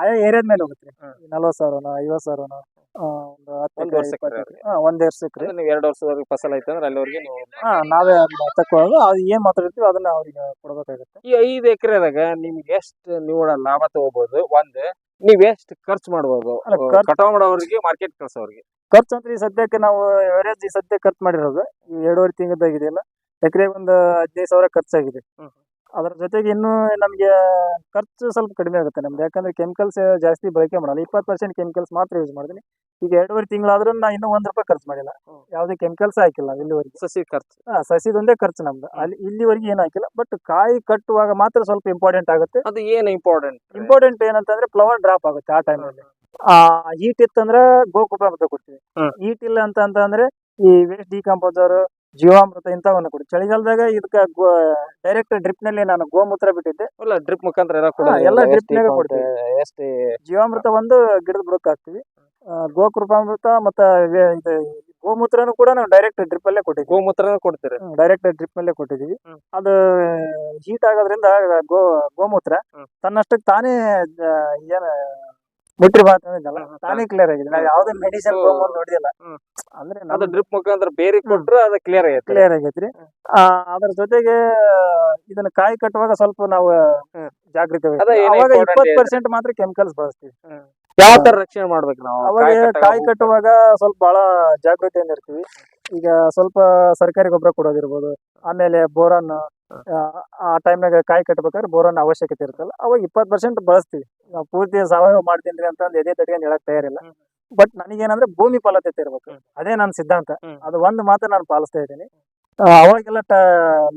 ಆಯಾ ಏರಿಯಾದ ಮೇಲೆ ಹೋಗುತ್ತೆ. ನಲ್ವತ್ತು ಸಾವಿರನೋ ಐವತ್ತು ಸಾವಿರನೋ. ಒಂದು ಹತ್ತು ಒಂದ್ ಎಕರೆ ವರ್ಷಕ್ಕೆ ಇಪ್ಪತ್ತು ರೀ. ಎಕರೆ ಹಾ ಒಂದ್ ಎಕರೆ ಅಂದ್ರೆ ನೀವು ಎರಡು ವರ್ಷದವರೆಗೆ ಫಸಲ್ ಐತೆ ಅಂದ್ರೆ ಅಲ್ಲಿವರೆಗೆ ನೀವು ಹಾ ನಾವೇ ಅದನ್ನ ತಕೊಳ್ಳೋದು ಅದು ಏನ್ ಮಾತಾಡ್ತೀವಿ ಅದನ್ನ ಅವ್ರಿಗೆ ಕೊಡ್ಬೇಕಾಗುತ್ತೆ. ಈ ಐದು ಎಕರೆದಾಗ ನಿಮ್ಗೆ ಎಷ್ಟು ನೀವು ಲಾಭ ತಗೋಬಹುದು ಒಂದ್ ನೀವ್ ಎಷ್ಟು ಖರ್ಚು ಮಾಡ್ಬೋದು? ಅಲ್ಲ, ಖರ್ಚು- ಕಟಾವ್ ಮಾಡೋರಿಗೆ ಮಾರ್ಕೆಟ್ ಕಳ್ಸೋರಿಗೆ ಖರ್ಚು ಅಂದ್ರೆ ಈ ಸದ್ಯಕ್ಕೆ ನಾವು ಎವರೇಜ್ ಈ ಸದ್ಯ ಖರ್ಚು ಮಾಡಿರೋದು. ಈ ಎರಡೂವರೆ ತಿಂಗಳದಾಗಿದೆಯಲ್ಲ? ಎಕರೆ ಒಂದು ಹದಿನೈದು ಸಾವಿರ ಖರ್ಚಾಗಿದೆ. ಹ್ಮ್. ಅದ್ರ ಜೊತೆಗೆ ಇನ್ನೂ ನಮಗೆ ಖರ್ಚು ಸ್ವಲ್ಪ ಕಡಿಮೆ ಆಗುತ್ತೆ ನಮ್ದು. ಯಾಕಂದ್ರೆ ಕೆಮಿಕಲ್ಸ್ ಜಾಸ್ತಿ ಬಳಕೆ ಮಾಡಲ್ಲ. ಇಪ್ಪತ್ತು ಪರ್ಸೆಂಟ್ ಕೆಮಿಕಲ್ಸ್ ಮಾತ್ರ ಯೂಸ್ ಮಾಡ್ತೀನಿ ಈಗ ಎರಡೂವರೆ ತಿಂಗಳಾದ್ರೂ ನಾ ಇನ್ನೂ ಒಂದ್ ರೂಪಾಯಿ ಖರ್ಚು ಮಾಡಿಲ್ಲ. ಯಾವುದೇ ಕೆಮಿಕಲ್ಸ್ ಹಾಕಿಲ್ಲ ಇಲ್ಲಿವರೆಗೆ. ಸಸಿ ಖರ್ಚು. ಹಾಂ ಸಸಿದೊಂದೇ ಖರ್ಚು ನಮ್ದು. ಅಲ್ಲಿ ಇಲ್ಲಿವರೆಗೆ ಏನು ಹಾಕಿಲ್ಲ. ಬಟ್ ಕಾಯಿ ಕಟ್ಟುವಾಗ ಮಾತ್ರ ಸ್ವಲ್ಪ ಇಂಪಾರ್ಟೆಂಟ್ ಆಗುತ್ತೆ. ಅದು ಏನು ಇಂಪಾರ್ಟೆಂಟ್ ಇಂಪಾರ್ಟೆಂಟ್ ಏನಂತಂದ್ರೆ ಫ್ಲವರ್ ಡ್ರಾಪ್ ಆಗುತ್ತೆ ಆ ಟೈಮಲ್ಲಿ ಆ ಹೀಟ್ ಇತ್ತಂದ್ರೆ ಗೋಕುಪಾಮೃತ ಕೊಡ್ತೀವಿ. ಹ್ಮ್. ಹೀಟ್ ಇಲ್ಲ ಅಂತ ಅಂತಂದ್ರೆ ಈ ವೇಸ್ಟ್ ಡಿಕಂಪೋಸರ್ ಜೀವಾಮೃತ ಇಂಥವನ್ನ ಕೊಡಿ. ಚಳಿಗಾಲದಾಗ ಇದಕ್ಕೆ ಡೈರೆಕ್ಟ್ ಡ್ರಿಪ್ನಲ್ಲಿ ನಾನು ಗೋಮೂತ್ರ ಬಿಟ್ಟಿದ್ದೆ. ಅಲ್ಲ ಡ್ರಿಪ್ ಮುಖಾಂತರ ಎಲ್ಲ ಡ್ರಿಪ್ ಎಲ್ಲ ಡ್ರಿಪ್ ನಾಗೆ ಕೊಡ್ತೀವಿ. ಎಷ್ಟು ಜೀವಾಮೃತ ಒಂದು ಗಿಡದ ಬುಡಕ್ ಹಾಕ್ತಿವಿ. ಗೋಕೃಪಾಮೃತ ಮತ್ತ ಇದು ಗೋಮೂತ್ರನು ಕೂಡ ನಾವು ಡೈರೆಕ್ಟ್ ಡ್ರಿಪ್ ಅಲ್ಲೇ ಕೊಟ್ಟಿದ್ವಿ ಗೋಮೂತ್ರ ಕೊಡ್ತೀರಿ. ಡೈರೆಕ್ಟ್ ಡ್ರಿಪ್ ಅಲ್ಲೇ ಕೊಟ್ಟಿದೀವಿ ಅದು ಹೀಟ್ ಆಗೋದ್ರಿಂದ ಗೋ ಗೋಮೂತ್ರ. ತನ್ನಷ್ಟಕ್ಕೆ ತಾನೇ ಏನ ಮುಟ್ರಿ ಬಾತ್ ಅಂದಿದ್ದಲ್ಲ, ತಾನೇ ಕ್ಲಿಯರ್ ಆಗಿದೆ. ನಾವು ಯಾವ್ದೇ ಮೆಡಿಸಿನ್ ನೋಡಿದಿಲ್ಲ. ಅಂದ್ರೆ ಅದು ಡ್ರಿಪ್ ಮುಖಾಂತರ ಬೇರೆ ಕೊಟ್ರೆ ಅದು ಕ್ಲಿಯರ್ ಆಗೈತೆ ಕ್ಲಿಯರ್ ಆಗೈತ್ರಿ. ಆ, ಅದ್ರ ಜೊತೆಗೆ ಇದನ್ನ ಕಾಯಿ ಕಟ್ಟುವಾಗ ಸ್ವಲ್ಪ ನಾವು. ಜಾಗೃತಿ. ಅವಾಗ ಇಪ್ಪತ್ತು ಪರ್ಸೆಂಟ್ ಮಾತ್ರ ಕೆಮಿಕಲ್ಸ್ ಬಳಸ್ತೀವಿ. ಯಾವ ತರ ರಕ್ಷಣೆ ಮಾಡ್ಬೇಕು ನಾವು? ಅವಾಗ ಕಾಯಿ ಕಟ್ಟುವಾಗ ಸ್ವಲ್ಪ ಬಹಳ ಜಾಗೃತಿಯಿಂದ ಇರ್ತೀವಿ. ಈಗ ಸ್ವಲ್ಪ ಸರ್ಕಾರಿ ಗೊಬ್ಬರ ಕೊಡೋದಿರ್ಬೋದು. ಆಮೇಲೆ ಬೋರನ್ ಆ ಟೈಮ್ನಾಗ ಕಾಯಿ ಕಟ್ಬೇಕಾದ್ರೆ ಬೋರನ್ ಅವಶ್ಯಕತೆ ಇರುತ್ತಲ್ಲ. ಅವಾಗ ಇಪ್ಪತ್ತು ಪರ್ಸೆಂಟ್ ಬಳಸ್ತೀವಿ. ನಾವು ಪೂರ್ತಿ ಸಾವಯವ ಮಾಡ್ತೀನಿ ಅಂತ ಅಂದ್ರೆ ಎದೆ ತಟ್ಕೊಂಡು ಹೇಳಕ್ ತಯಾರಿಲ್ಲ. ಬಟ್ ನನಗೇನಂದ್ರೆ ಭೂಮಿ ಫಲತೆ ಇರ್ಬೇಕು. ಅದೇ ನನ್ನ ಸಿದ್ಧಾಂತ. ಅದು ಒಂದು ಮಾತ್ರ ನಾನು ಪಾಲಿಸ್ತಾ ಇದ್ದೀನಿ. ಅವಾಗೆಲ್ಲ ಟ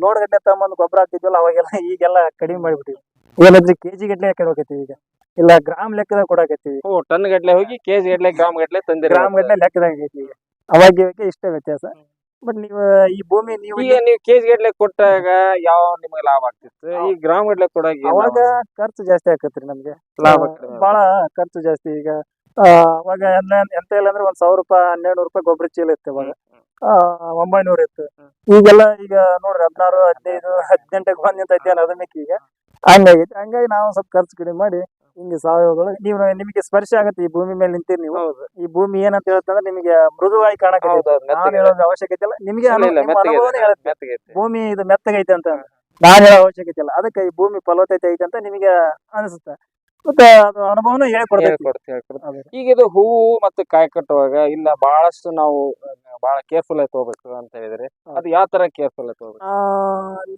ಲೋಡ್ ಗಟ್ಟಲೆ ತಗೊಂಬಂದು ಗೊಬ್ಬರ ಹಾಕಿದ್ವಲ್ಲ ಅವಾಗೆಲ್ಲ ಈಗೆಲ್ಲ ಕಡಿಮೆ ಮಾಡಿಬಿಟ್ಟಿವಿ. ಏನಾದ್ರೆ ಕೆಜಿ ಗಟ್ಟಲೆ ಹಾಕೋಕತ್ತೀವಿ ಈಗ. ಇಲ್ಲ ಗ್ರಾಮ್ ಲೆಕ್ಕದಾಗ ಕೊಡಾಕತ್ತೀವಿ ಓ ಟನ್ ಗಟ್ಲೆ ಹೋಗಿ ಕೆಜಿ ಗಟ್ಲೆ ಗ್ರಾಮ್ ಗಟ್ಟಲೆ ತಂದಿರ ಗ್ರಾಮ್ ಗಟ್ಟಲೆ ಲೆಕ್ಕದಾಗ ಐತಿ ಅವಾಗ ಇವಕ್ಕೆ ಇಷ್ಟೇ ವ್ಯತ್ಯಾಸ. ಬಟ್ ನೀವು ಈ ಭೂಮಿ ನೀವು ಈಗ ನೀವು ಕೆಜಿ ಗಟ್ಲೆ ಕೊಟ್ಟಾಗ ಯಾವ ನಿಮಗೆ ಲಾಭ ಆಗ್ತಿತ್ತು? ಈ ಗ್ರಾಮ್ ಗಟ್ಲೆ ಕೊಡಾಗ ಅವಾಗ ಖರ್ಚು ಜಾಸ್ತಿ ಆಕತ್ರಿ ನಮ್ಗೆ. ಲಾಭ ಬಹಳ ಖರ್ಚು ಜಾಸ್ತಿ ಈಗ. ಅವಾಗ ಎಂತ ಇಲ್ಲ ಅಂದ್ರೆ ಒಂದ್ ಸಾವಿರ ರೂಪಾಯಿ ಹನ್ನೆರಡು ರೂಪಾಯಿ ಗೊಬ್ಬರ ಚೀಲ ಇತ್ತು ಅವಾಗ ಆ, ಒಂಬೈನೂರು ಇತ್ತು. ಈಗೆಲ್ಲ ಈಗ ನೋಡ್ರಿ ಹದಿನಾರು ಹದಿನೈದು ಹದಿನೆಂಟಕ್ಕೆ ಬಂದ್ ನಿಂತೈತಿ ಅದನ್ನ ಈಗ ಹಂಗಾಗೈತಿ ಹಂಗಾಗಿ ನಾವು ಸ್ವಲ್ಪ ಖರ್ಚು ಕಡಿಮೆ ಮಾಡಿ ಹಿಂಗೆ ಸಾವಯವದೊಳಗೆ ನೀವು ನಿಮಗೆ ಸ್ಪರ್ಶ ಆಗುತ್ತೆ ಈ ಭೂಮಿ ಮೇಲೆ ನಿಂತೀರಿ ನೀವು. ಹೌದು. ಈ ಭೂಮಿ ಏನಂತ ಹೇಳ್ತಂದ್ರೆ ನಿಮಗೆ ಮೃದುವಾಗಿ ಕಾಣಕ್ಕೆ ನಾನು ಹೇಳೋದು ಅವಶ್ಯಕತೆ ಇಲ್ಲ. ನಿಮಗೆ ಅನುಭವನೇ ಹೇಳುತ್ತೆ. ಭೂಮಿ ಇದು ಮೆತ್ತಗೈತೆ ಅಂತ. ನಾನು ಹೇಳೋ ಅವಶ್ಯಕತೆ ಇಲ್ಲ. ಅದಕ್ಕೆ ಈ ಭೂಮಿ ಫಲವತ್ತತೆ ಐತೆ ಅಂತ ನಿಮಗೆ ಅನಿಸುತ್ತೆ. ಮತ್ತೆ ಅದು ಅನುಭವನ ಈಗ. ಇದು ಹೂವು ಮತ್ತೆ ಕಾಯಿ ಕಟ್ಟುವಾಗ ಇಲ್ಲ ಬಹಳಷ್ಟು ನಾವು ಬಹಳ ಕೇರ್ಫುಲ್ ಆಗಿ ತಗೋಬೇಕು ಅಂತ ಹೇಳಿದ್ರೆ ಅದು ಯಾವ ತರ ಕೇರ್ಫುಲ್ ಆಗಿ ತಗೋಬೇಕು?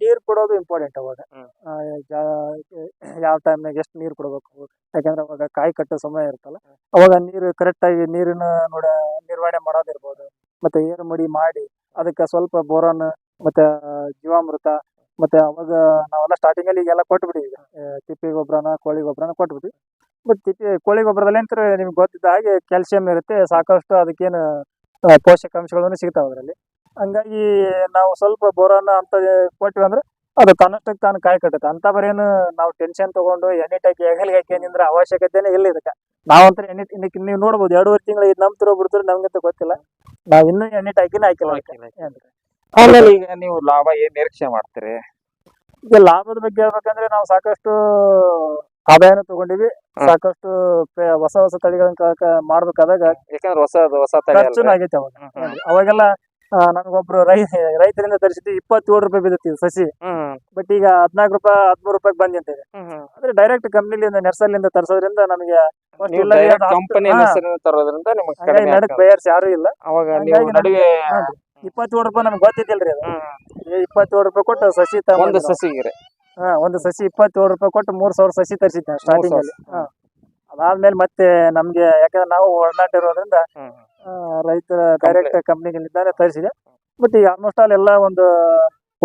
ನೀರ್ ಕೊಡೋದು ಇಂಪಾರ್ಟೆಂಟ್ ಅವಾಗ. ಯಾವ ಟೈಮ್ ನಾಗ ಯಾವ ಟೈಮ್ನಾಗ ಎಷ್ಟು ನೀರ್ ಕೊಡ್ಬೇಕು? ಯಾಕಂದ್ರೆ ಅವಾಗ ಕಾಯಿ ಕಟ್ಟೋ ಸಮಯ ಇರ್ತಲ್ಲ ಅವಾಗ ನೀರು ಕರೆಕ್ಟ್ ಆಗಿ ನೀರಿನ ನೋಡ ನಿರ್ವಹಣೆ ಮಾಡೋದಿರ್ಬೋದು. ಮತ್ತೆ ಏರು ಮಡಿ ಮಾಡಿ ಅದಕ್ಕೆ ಸ್ವಲ್ಪ ಬೋರನ್ ಮತ್ತೆ ಜೀವಾಮೃತ ಮತ್ತೆ ಅವಾಗ ನಾವೆಲ್ಲ ಸ್ಟಾರ್ಟಿಂಗ್ ಅಲ್ಲಿ ಈಗೆಲ್ಲ ಈಗ. ತಿಪ್ಪಿ ಗೊಬ್ಬರನ ಕೋಳಿ ಗೊಬ್ಬರನ ಕೊಟ್ಬಿಡಿ. ಬಟ್ ತಿಪ್ಪಿ ಕೋಳಿ ಗೊಬ್ಬರದಲ್ಲಿ ಅಂತ ನಿಮ್ಗೆ ಗೊತ್ತಿದ್ದ ಹಾಗೆ ಕ್ಯಾಲ್ಸಿಯಂ ಇರುತ್ತೆ ಸಾಕಷ್ಟು ಅದಕ್ಕೇನು ಪೋಷಕಾಂಶಗಳನ್ನು ಸಿಗ್ತಾವೆ ಅದರಲ್ಲಿ. ಹಂಗಾಗಿ ನಾವು ಸ್ವಲ್ಪ ಬೋರನ್ನ ಅಂತ ಕೊಟ್ಟಿವಿ ಅಂದ್ರೆ ಅದು ತನ್ನಷ್ಟಕ್ಕೆ ತಾನು ಕಾಯಿ ಕಟ್ಟುತ್ತೆ. ಅಂತ ಬರೇನು ನಾವು ಟೆನ್ಷನ್ ತಗೊಂಡು ಎಣ್ಣೆ ಟಾಕಿ ಹೆಗಲಿಗೆ ಹಾಕಿ ನಿಂದ್ರೆ ಅವಶ್ಯಕತೆನೇ ಇಲ್ಲ ಇದಕ್ಕೆ. ನಾವಂತರ ಎಣ್ಣೆ ನೀವು ನೋಡ್ಬೋದು ಎರಡೂವರೆ ತಿಂಗಳು ಇದು ನಂಬ್ತಿರೋ ಬಿಡ್ತಾರೆ ನಮ್ಗಂತ ಗೊತ್ತಿಲ್ಲ. ನಾವು ಇನ್ನೂ ಎಣ್ಣೆ ಟಾಕಿನ ಹಾಕಿಲ್ಲ? ಆಮೇಲೆ ಈಗ ನೀವು ಲಾಭ ಏನ್ ನಿರೀಕ್ಷೆ ಮಾಡ್ತೀರಿ? ಈಗ ಲಾಭದ ಬಗ್ಗೆ ಹೇಳ್ಬೇಕಂದ್ರೆ ನಾವು ಸಾಕಷ್ಟು ಆದಾಯನ ತಗೊಂಡಿವಿ. ಸಾಕಷ್ಟು ಪೆ- ಹೊಸ ಹೊಸ ತಳಿಗಳನ್ನ ಕ- ಕ- ಮಾಡ್ಬೇಕಾದಾಗ ಯಾಕಂದ್ರೆ ಹೊಸ ಹೊಸ ತಳಿ? ಆಗೈತೆ ಅವಾಗ. ಹ್ಮ್, ಹ್ಮ್. ಅವಾಗೆಲ್ಲ ಆ, ನನಗೊಬ್ರು ರೈ ರೈತರಿಂದ ತರಿಸಿದ್ವಿ ಇಪ್ಪತ್ತೇಳು ರೂಪಾಯಿ ಬಿದ್ದಿತ್ತು ಸಸಿ. ಹ್ಮ್ ಬಟ್ ಈಗ ಹದಿನಾಲ್ಕು ರೂಪಾಯಿ ಹದಿಮೂರು ರೂಪಾಯಿ ಬಂದ್ ಅಂತ ಹ್ಮ್ ಹ್ಮ್. ಅಂದ್ರೆ ಡೈರೆಕ್ಟ್ ಕಂಪ್ನಿಲಿಂದ ನರ್ಸರಿಲಿಂದ ತರಿಸೋದ್ರಿಂದ ನಮಗೆ ನೀವು. ಹೆಸರಿನ ತರೋದ್ರಿಂದ ನಿಮಗೆ ಕಡಿಮೆ ನಡಕ್ ಆಗ್ತದೆ. ಬಯರ್ಸ್ ಯಾರು ಇಲ್ಲ. ಅವಾಗ ನೀವು ಹಂಗಾಗಿ ನಡುವೆ ಇಪ್ಪತ್ತೇಳು ರೂಪಾಯಿ ನಮ್ಗೆ ಗೊತ್ತಿದ್ದಿಲ್ರಿ ಅದು. ಹ್ಮ್. ಏ, ಇಪ್ಪತ್ತೇಳು ರೂಪಾಯಿ ಕೊಟ್ಟು ಸಸಿ ಒಂದು ತಗೊಂಡು ಸಸಿಗೆ ಹಾ ಒಂದು ಸಸಿ ಇಪ್ಪತ್ತೇಳು ರೂಪಾಯಿ ಕೊಟ್ಟು ಮೂರು ಸಾವಿರ ಸಸಿ ತರಿಸಿದ್ದೆ ಸ್ಟಾರ್ಟಿಂಗ್ ಅಲ್ಲಿ. ಹಾ. ಅದಾದ್ಮೇಲೆ ಮತ್ತೆ ನಮ್ಗೆ ಯಾಕಂದ್ರೆ ನಾವು ಒಳನಾಟ ಇರೋದ್ರಿಂದ ಆ, ರೈತರ ಡೈರೆಕ್ಟ್ ಕಂಪ್ನಿಗಳಿಂದಾನೆ ತರಿಸಿದೆ. ಬಟ್ ಈಗ ಆಲ್ಮೋಸ್ಟ್ ಆಲ್ ಎಲ್ಲ ಒಂದು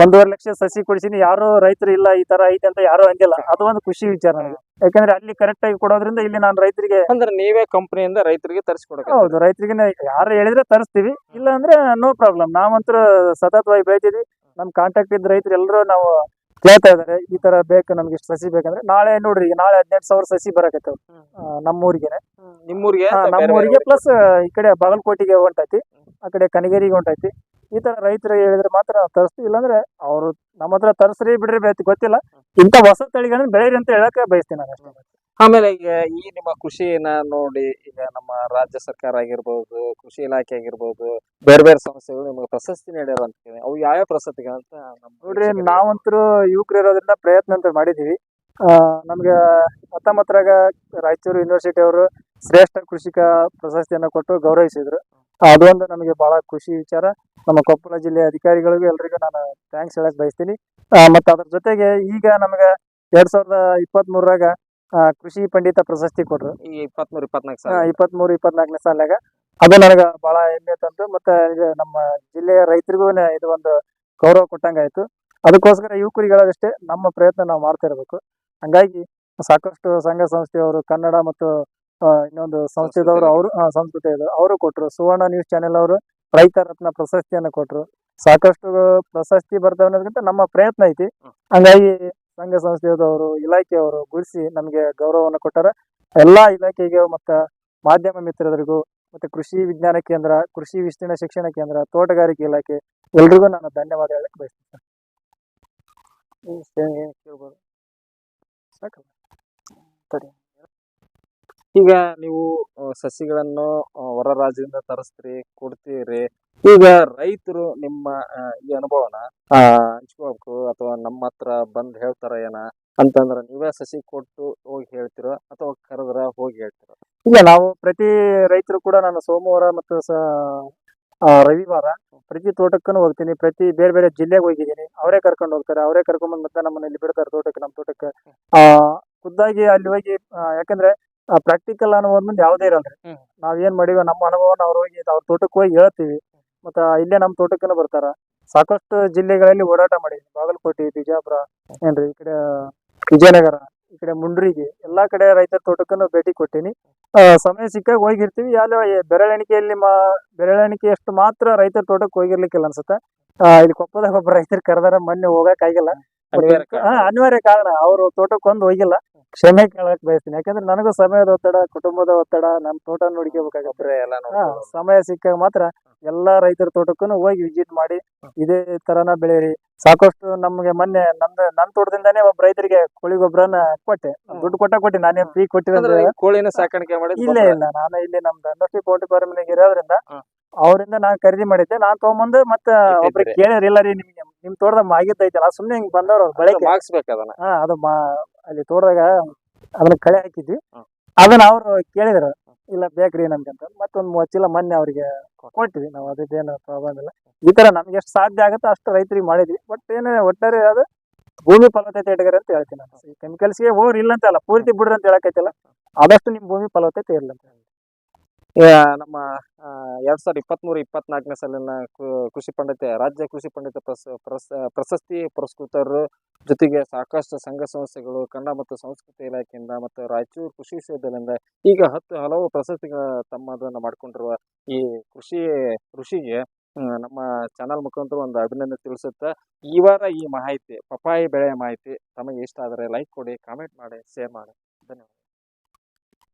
ಒಂದೂವರೆ ಲಕ್ಷ ಸಸಿ ಕೊಡಿಸಿನಿ ಯಾರು ರೈತರು ಇಲ್ಲ ಈ ತರ ಐತೆ ಅಂತ ಯಾರು ಅಂದಿಲ್ಲ. ಅದು ಒಂದು ಖುಷಿ ವಿಚಾರ ನನಗೆ. ಯಾಕಂದ್ರೆ ಅಲ್ಲಿ ಕರೆಕ್ಟ್ ಆಗಿ ಕೊಡೋದ್ರಿಂದ ಇಲ್ಲಿ ನಾನು ರೈತರಿಗೆ ಅಂದ್ರೆ ನೀವೇ ಕಂಪನಿಯಿಂದ ರೈತರಿಗೆ ತರಿಸ್ಕೊಡಕ್ಕೆ ಹೌದು ರೈತರಿಗೆ ಯಾರು ಹೇಳಿದ್ರೆ ತರಿಸ್ತೀವಿ. ಇಲ್ಲ ಅಂದ್ರೆ ನೋ ಪ್ರಾಬ್ಲಮ್ ನಾವಂತೂ ಸತತವಾಗಿ ಬೆಳಿತೀವಿ ನಮ್ ಕಾಂಟ್ಯಾಕ್ಟ್ ಇದ್ದ ರೈತರು ಎಲ್ಲರೂ ನಾವು ಕೇಳ್ತಾ ಇದಾರೆ ಈ ತರ ಬೇಕು ನಮ್ಗೆ ಇಷ್ಟು ಸಸಿ ಬೇಕಂದ್ರೆ. ನಾಳೆ ನೋಡ್ರಿ ಈಗ ನಾಳೆ ಹದಿನೆಂಟು ಸಾವಿರ ಸಸಿ ಬರಕತ್ತವ ನಮ್ಮೂರಿಗೆ. ನಮ್ಮೂರಿಗೆ ಪ್ಲಸ್ ಈ ಕಡೆ ಬಾಗಲಕೋಟೆಗೆ ಹೊಂಟೈತಿ ಆ ಕಡೆ ಕನಗೇರಿಗೆ ಹೊಂಟೈತಿ ಈ ತರ ರೈತರು ಹೇಳಿದ್ರೆ ಮಾತ್ರ ತರಿಸ್ತಿ ಇಲ್ಲಾಂದ್ರೆ ಅವ್ರು ನಮ್ಮ ಹತ್ರ ತರಿಸ್ರಿ ಬಿಡ್ರಿ ಬೇತಿ ಗೊತ್ತಿಲ್ಲ. ಇಂಥ ಹೊಸ ತಳಿಗಳನ್ನ ಬೆಳೆಯಿರಿ ಅಂತ ಹೇಳಕ್ ಬಯಸ್ತೀನಿ ನಾನು ಅಷ್ಟೇ. ಆಮೇಲೆ ಈಗ ಈ ನಿಮ್ಮ ಕೃಷಿನ ನೋಡಿ ಈಗ ನಮ್ಮ ರಾಜ್ಯ ಸರ್ಕಾರ ಆಗಿರ್ಬೋದು ಕೃಷಿ ಇಲಾಖೆ ಆಗಿರ್ಬೋದು ಬೇರೆ ಬೇರೆ ಸಂಸ್ಥೆಗಳು ನಿಮಗೆ ಪ್ರಶಸ್ತಿ ನೀಡ್ಯಾರ ಅಂತ ಕೇಳಿ. ಅವು ಯಾವ ಪ್ರಶಸ್ತಿಗಳು ಅಂತ ನೋಡ್ರಿ ನಾವಂತರೂ ಯುವಕರು ಇರೋದ್ರಿಂದ ಪ್ರಯತ್ನ ಅಂತ ಮಾಡಿದೀವಿ. ಆ, ನಮ್ಗೆ ಹತ್ತೊಂಬತ್ತರಾಗ ರಾಯಚೂರು ಯೂನಿವರ್ಸಿಟಿ ಅವರು ಶ್ರೇಷ್ಠ ಕೃಷಿಕ ಪ್ರಶಸ್ತಿಯನ್ನ ಕೊಟ್ಟು ಗೌರವಿಸಿದ್ರು. ಅದೊಂದು ನಮಗೆ ಬಹಳ ಖುಷಿ ವಿಚಾರ. ನಮ್ಮ ಕೊಪ್ಪಳ ಜಿಲ್ಲೆಯ ಅಧಿಕಾರಿಗಳಿಗೂ ಎಲ್ರಿಗೂ ನಾನು ಥ್ಯಾಂಕ್ಸ್ ಹೇಳಕ್ ಬಯಸ್ತೀನಿ. ಮತ್ತೆ ಅದ್ರ ಜೊತೆಗೆ ಈಗ ನಮಗೆ ಎರಡ್ ಸಾವಿರದ ಇಪ್ಪತ್ತ್ ಮೂರಾಗ ಕೃಷಿ ಪಂಡಿತ ಪ್ರಶಸ್ತಿ ಕೊಟ್ರು. ಈ ಇಪ್ಪತ್ಮೂರು ಇಪ್ಪತ್ನಾಲ್ಕು ಇಪ್ಪತ್ಮೂರು ಇಪ್ಪತ್ನಾಲ್ಕನೇ ಸಾಲಾಗ ಅದು ನನಗೆ ಬಹಳ ಹೆಮ್ಮೆ ತಂತು ಮತ್ತೆ ನಮ್ಮ ಜಿಲ್ಲೆಯ ರೈತರಿಗೂ ಇದು ಒಂದು ಗೌರವ ಕೊಟ್ಟಂಗಾಯ್ತು. ಅದಕ್ಕೋಸ್ಕರ ಯುವಕರಿಗಳಷ್ಟೇ ನಮ್ಮ ಪ್ರಯತ್ನ ನಾವು ಮಾಡ್ತಾ ಇರಬೇಕು. ಹಂಗಾಗಿ ಸಾಕಷ್ಟು ಸಂಘ ಸಂಸ್ಥೆಯವರು ಕನ್ನಡ ಮತ್ತು ಇನ್ನೊಂದು ಸಂಸ್ಥೆದವರು ಅವರು ಸಂಸ್ಕೃತಿ ಇದು. ಅವರು ಕೊಟ್ಟರು ಸುವರ್ಣ ನ್ಯೂಸ್ ಚಾನೆಲ್ ಅವರು ರೈತ ರತ್ನ ಪ್ರಶಸ್ತಿಯನ್ನು ಕೊಟ್ಟರು ಸಾಕಷ್ಟು ಪ್ರಶಸ್ತಿ ಬರ್ತವೆ ಅನ್ನೋದಕ್ಕಿಂತ ನಮ್ಮ ಪ್ರಯತ್ನ ಐತಿ. ಹಂಗಾಗಿ ಸಂಘ ಸಂಸ್ಥೆಯವರು ಇಲಾಖೆಯವರು ಗುರುಸಿ ನಮಗೆ ಗೌರವವನ್ನು ಕೊಟ್ಟಾರ. ಎಲ್ಲಾ ಇಲಾಖೆಗೆ ಮತ್ತು ಮಾಧ್ಯಮ ಮಿತ್ರರಿಗೂ ಮತ್ತೆ ಕೃಷಿ ವಿಜ್ಞಾನ ಕೇಂದ್ರ ಕೃಷಿ ವಿಸ್ತೀರ್ಣ ಶಿಕ್ಷಣ ಕೇಂದ್ರ ತೋಟಗಾರಿಕೆ ಇಲಾಖೆ ಎಲ್ರಿಗೂ ನಾನು ಧನ್ಯವಾದ ಹೇಳಕ್ ಬಯಸ್ತೀನಿ ಕೇಳ್ಬೋದು. ಸಾಕಲ್ಲ? ಸರಿ. ಈಗ ನೀವು ಸಸಿಗಳನ್ನು ಹೊರ ರಾಜ್ಯದಿಂದ ತರಿಸ್ತೀರಿ, ಕೊಡ್ತೀರಿ. ಈಗ ರೈತರು ನಿಮ್ಮ ಈ ಅನುಭವನ ಹಂಚ್ಕೋಬೇಕು ಅಥವಾ ನಮ್ಮ ಹತ್ರ ಬಂದ್ ಹೇಳ್ತಾರ ಏನ ಅಂತಂದ್ರ ನೀವೇ ಸಸಿ ಕೊಟ್ಟು ಹೋಗಿ ಹೇಳ್ತಿರೋ ಅಥವಾ ಕರೆದ್ರ ಹೋಗಿ ಹೇಳ್ತಿರೋ? ಇಲ್ಲ, ನಾವು ಪ್ರತಿ ರೈತರು ಕೂಡ ನಾನು ಸೋಮವಾರ ಮತ್ತು ರವಿವಾರ ಪ್ರತಿ ತೋಟಕ್ಕೂ ಹೋಗ್ತೀನಿ. ಪ್ರತಿ ಬೇರೆ ಬೇರೆ ಜಿಲ್ಲೆಗೆ ಹೋಗಿದ್ದೀನಿ. ಅವರೇ ಕರ್ಕೊಂಡು ಹೋಗ್ತಾರೆ. ಅವರೇ ಕರ್ಕೊಂಡ್ ಬಂದ್ ಮತ್ತೆ ನಮ್ಮನ್ನ ಇಲ್ಲಿ ಬಿಡ್ತಾರೆ ತೋಟಕ್ಕೆ, ನಮ್ಮ ತೋಟಕ್ಕೆ. ಆ, ಖುದ್ದಾಗಿ ಅಲ್ಲಿ ಹೋಗಿ ಯಾಕಂದ್ರೆ ಪ್ರಾಕ್ಟಿಕಲ್ ಅನುಭವ ಒಂದು ಯಾವುದೇ ಇರಲ್ರಿ. ಹ್ಮ್. ನಾವ್ ಏನ್ ಮಾಡಿವಿ ನಮ್ಮ ಅನುಭವನ ಅವ್ರ ಹೋಗಿ ಅವ್ರ ತೋಟಕ್ಕೆ ಹೋಗಿ ಹೇಳ್ತೀವಿ. ಮತ್ತ ಇಲ್ಲೇ ನಮ್ಮ ತೋಟಕ್ಕೂ ಬರ್ತಾರ. ಸಾಕಷ್ಟು ಜಿಲ್ಲೆಗಳಲ್ಲಿ ಓಡಾಟ ಮಾಡಿದ್ವಿ. ಬಾಗಲಕೋಟೆ ಬಿಜಾಪುರ ಏನ್ರಿ ಈ ಕಡೆ ವಿಜಯನಗರ ಈ ಕಡೆ ಮುಂಡ್ರಿಗೆ ಎಲ್ಲಾ ಕಡೆ ರೈತರ ತೋಟಕ್ಕೂ ಭೇಟಿ ಕೊಟ್ಟಿನಿ. ಆ, ಸಮಯ ಸಿಕ್ಕಾಗ ಹೋಗಿರ್ತೀವಿ. ಯಾವ ಬೆರಳೆಣಿಕೆಯಲ್ಲಿ ಮಾ ಬೆರಳೆಣಿಕೆಯಷ್ಟು ಮಾತ್ರ ರೈತರ ತೋಟಕ್ಕೆ ಹೋಗಿರ್ಲಿಕ್ಕಿಲ್ಲ ಅನ್ಸುತ್ತೆ. ಆ, ಇಲ್ಲಿ ಕೊಪ್ಪದಾಗ ಒಬ್ಬ ರೈತರು ಕರೆದಾರ ಮೊನ್ನೆ ಹೋಗಕ್ ಆಗಿಲ್ಲ. ಅನಿವಾರ್ಯ ಹಾ, ಕಾರಣ. ಅನಿವಾರ್ಯ ಕಾರಣ ಅವರು ತೋಟಕ್ಕೆ ಒಂದು ಹೋಗಿಲ್ಲ. ಕ್ಷಮೆ ಕೇಳಕ್ ಬಯಸ್ತೀನಿ. ಯಾಕಂದ್ರೆ ನನಗೂ ಸಮಯದ ಒತ್ತಡ ಕುಟುಂಬದ ಒತ್ತಡ ನಮ್ ತೋಟ ನೋಡ್ಕೋಬೇಕಾಗತ್ತೆ. ಸಮಯ ಸಿಕ್ಕಾಗ ಮಾತ್ರ ಎಲ್ಲಾ ರೈತರ ತೋಟಕ್ಕೂ ಹೋಗಿ ವಿಸಿಟ್ ಮಾಡಿ ಇದೇ ತರನ ಬೆಳೀರಿ ಸಾಕಷ್ಟು ನಮ್ಗೆ ಮೊನ್ನೆ ನಮ್ದು ನನ್ ತೋಟದಿಂದಾನೇ ಒಬ್ಬ ರೈತರಿಗೆ ಕೋಳಿ ಗೊಬ್ಬರನ ಕೊಟ್ಟೆ. ದುಡ್ಡು ಕೊಟ್ಟ ಕೊಟ್ಟೆ ನಾನೇ ಫ್ರೀ ಕೊಟ್ಟಿರೋದ್ರೆ ಕೋಳಿನ ಸಾಕಾಣಿಕೆ ಮಾಡಿ ಇಲ್ಲ ಇಲ್ಲ ನಾನು ಇಲ್ಲಿ ನಮ್ದು ಇಂಡಸ್ಟ್ರಿ ಕೋಟಿ ಫಾರ್ಮಿನಾಗ ಇರೋದ್ರಿಂದ. ಅವರಿಂದ ನಾನು ಖರೀದಿ ಮಾಡಿದ್ದೆ. ನಾನ್ ತಗೊಂಬಂದು ಮತ್ತೆ ಒಬ್ರಿಗೆ ಕೇಳಿದ್ರೆ ಕೇಳಿರಿಲ್ಲ ರೀ ನಿಮ್ಗೆ ನಿಮ್ ತೋಟದಾಗ ಮಾಗಿದ್ದೈತಲ್ಲ ಸುಮ್ನೆ ಹಿಂಗ್ ಬಂದವ್ರು ಅವ್ರ ಅದನ್ನ. ಹಾ ಅದು ಮಾ ಅಲ್ಲಿ ತೋಟದಾಗ ಅದನ್ನ ಕಳೆ ಹಾಕಿದ್ವಿ. ಹ್ಮ್. ಅದನ್ನ ಅವ್ರು ಕೇಳಿದ್ರು ಇಲ್ಲ ಬೇಕ್ರಿ ನಮ್ಗಂತ ಮತ್ತೊಂದ್ ಮೂವತ್ ಚೀಲ ಮೊನ್ನೆ ಅವ್ರಿಗೆ ಕೊಟ್ಟಿವಿ ನಾವು ಅದೇನು ಪ್ರಾಬ್ಲಮ್ ಇಲ್ಲ. ಈ ತರ ನಮ್ಗೆ ಎಷ್ಟು ಸಾಧ್ಯ ಆಗುತ್ತೆ ಅಷ್ಟು ರೈತರಿಗೆ ಮಾಡಿದ್ವಿ. ಬಟ್ ಏನು ಒಟ್ಟಾರೆ ಅದು ಭೂಮಿ ಫಲವತ್ತತೆ ಇಟ್ಕೊರಿ ಅಂತ ಹೇಳ್ತೀನಿ ನಾನು. ಈ ಕೆಮಿಕಲ್ಸ್ಗೆ ಹೋಗ್ರಿ ಇಲ್ಲ ಅಂತ ಅಲ್ಲ ಪೂರ್ತಿ ಬಿಡ್ರಿ ಅಂತ ಹೇಳಕೈತಲ್ಲ ಆದಷ್ಟು ನಿಮ್ ಭೂಮಿ ಫಲವತ್ತತೆ ಇರ್ಲಿ ಅಂತ ಆ, ನಮ್ಮ ಎರಡ್ ಸಾವಿರದ ಇಪ್ಪತ್ಮೂರು ಇಪ್ಪತ್ನಾಲ್ಕನೇ ಸಾಲಿನ ಕೃಷಿ ಪಂಡಿತ, ರಾಜ್ಯ ಕೃಷಿ ಪಂಡಿತ ಪ್ರಶಸ್ತಿ ಪುರಸ್ಕೃತರು ಜೊತೆಗೆ ಸಾಕಷ್ಟು ಸಂಘ ಸಂಸ್ಥೆಗಳು, ಕನ್ನಡ ಮತ್ತು ಸಂಸ್ಕೃತಿ ಇಲಾಖೆಯಿಂದ ಮತ್ತು ರಾಯಚೂರು ಕೃಷಿ ವಿಶ್ವವಿದ್ಯಾಲಯದಿಂದ ಈಗ ಹತ್ತು ಹಲವು ಪ್ರಶಸ್ತಿಗಳ ತಮ್ಮದನ್ನು ಮಾಡ್ಕೊಂಡಿರುವ ಈ ಕೃಷಿ ಋಷಿಗೆ ನಮ್ಮ ಚಾನಲ್ ಮುಖಾಂತರ ಒಂದು ಅಭಿನಂದನೆ ತಿಳಿಸುತ್ತಾ, ಈ ವಾರ ಈ ಮಾಹಿತಿ ಪಪಾಯಿ ಬೆಳೆಯ ಮಾಹಿತಿ ತಮಗೆ ಇಷ್ಟ ಆದರೆ ಲೈಕ್ ಕೊಡಿ, ಕಾಮೆಂಟ್ ಮಾಡಿ, ಶೇರ್ ಮಾಡಿ. ಧನ್ಯವಾದ.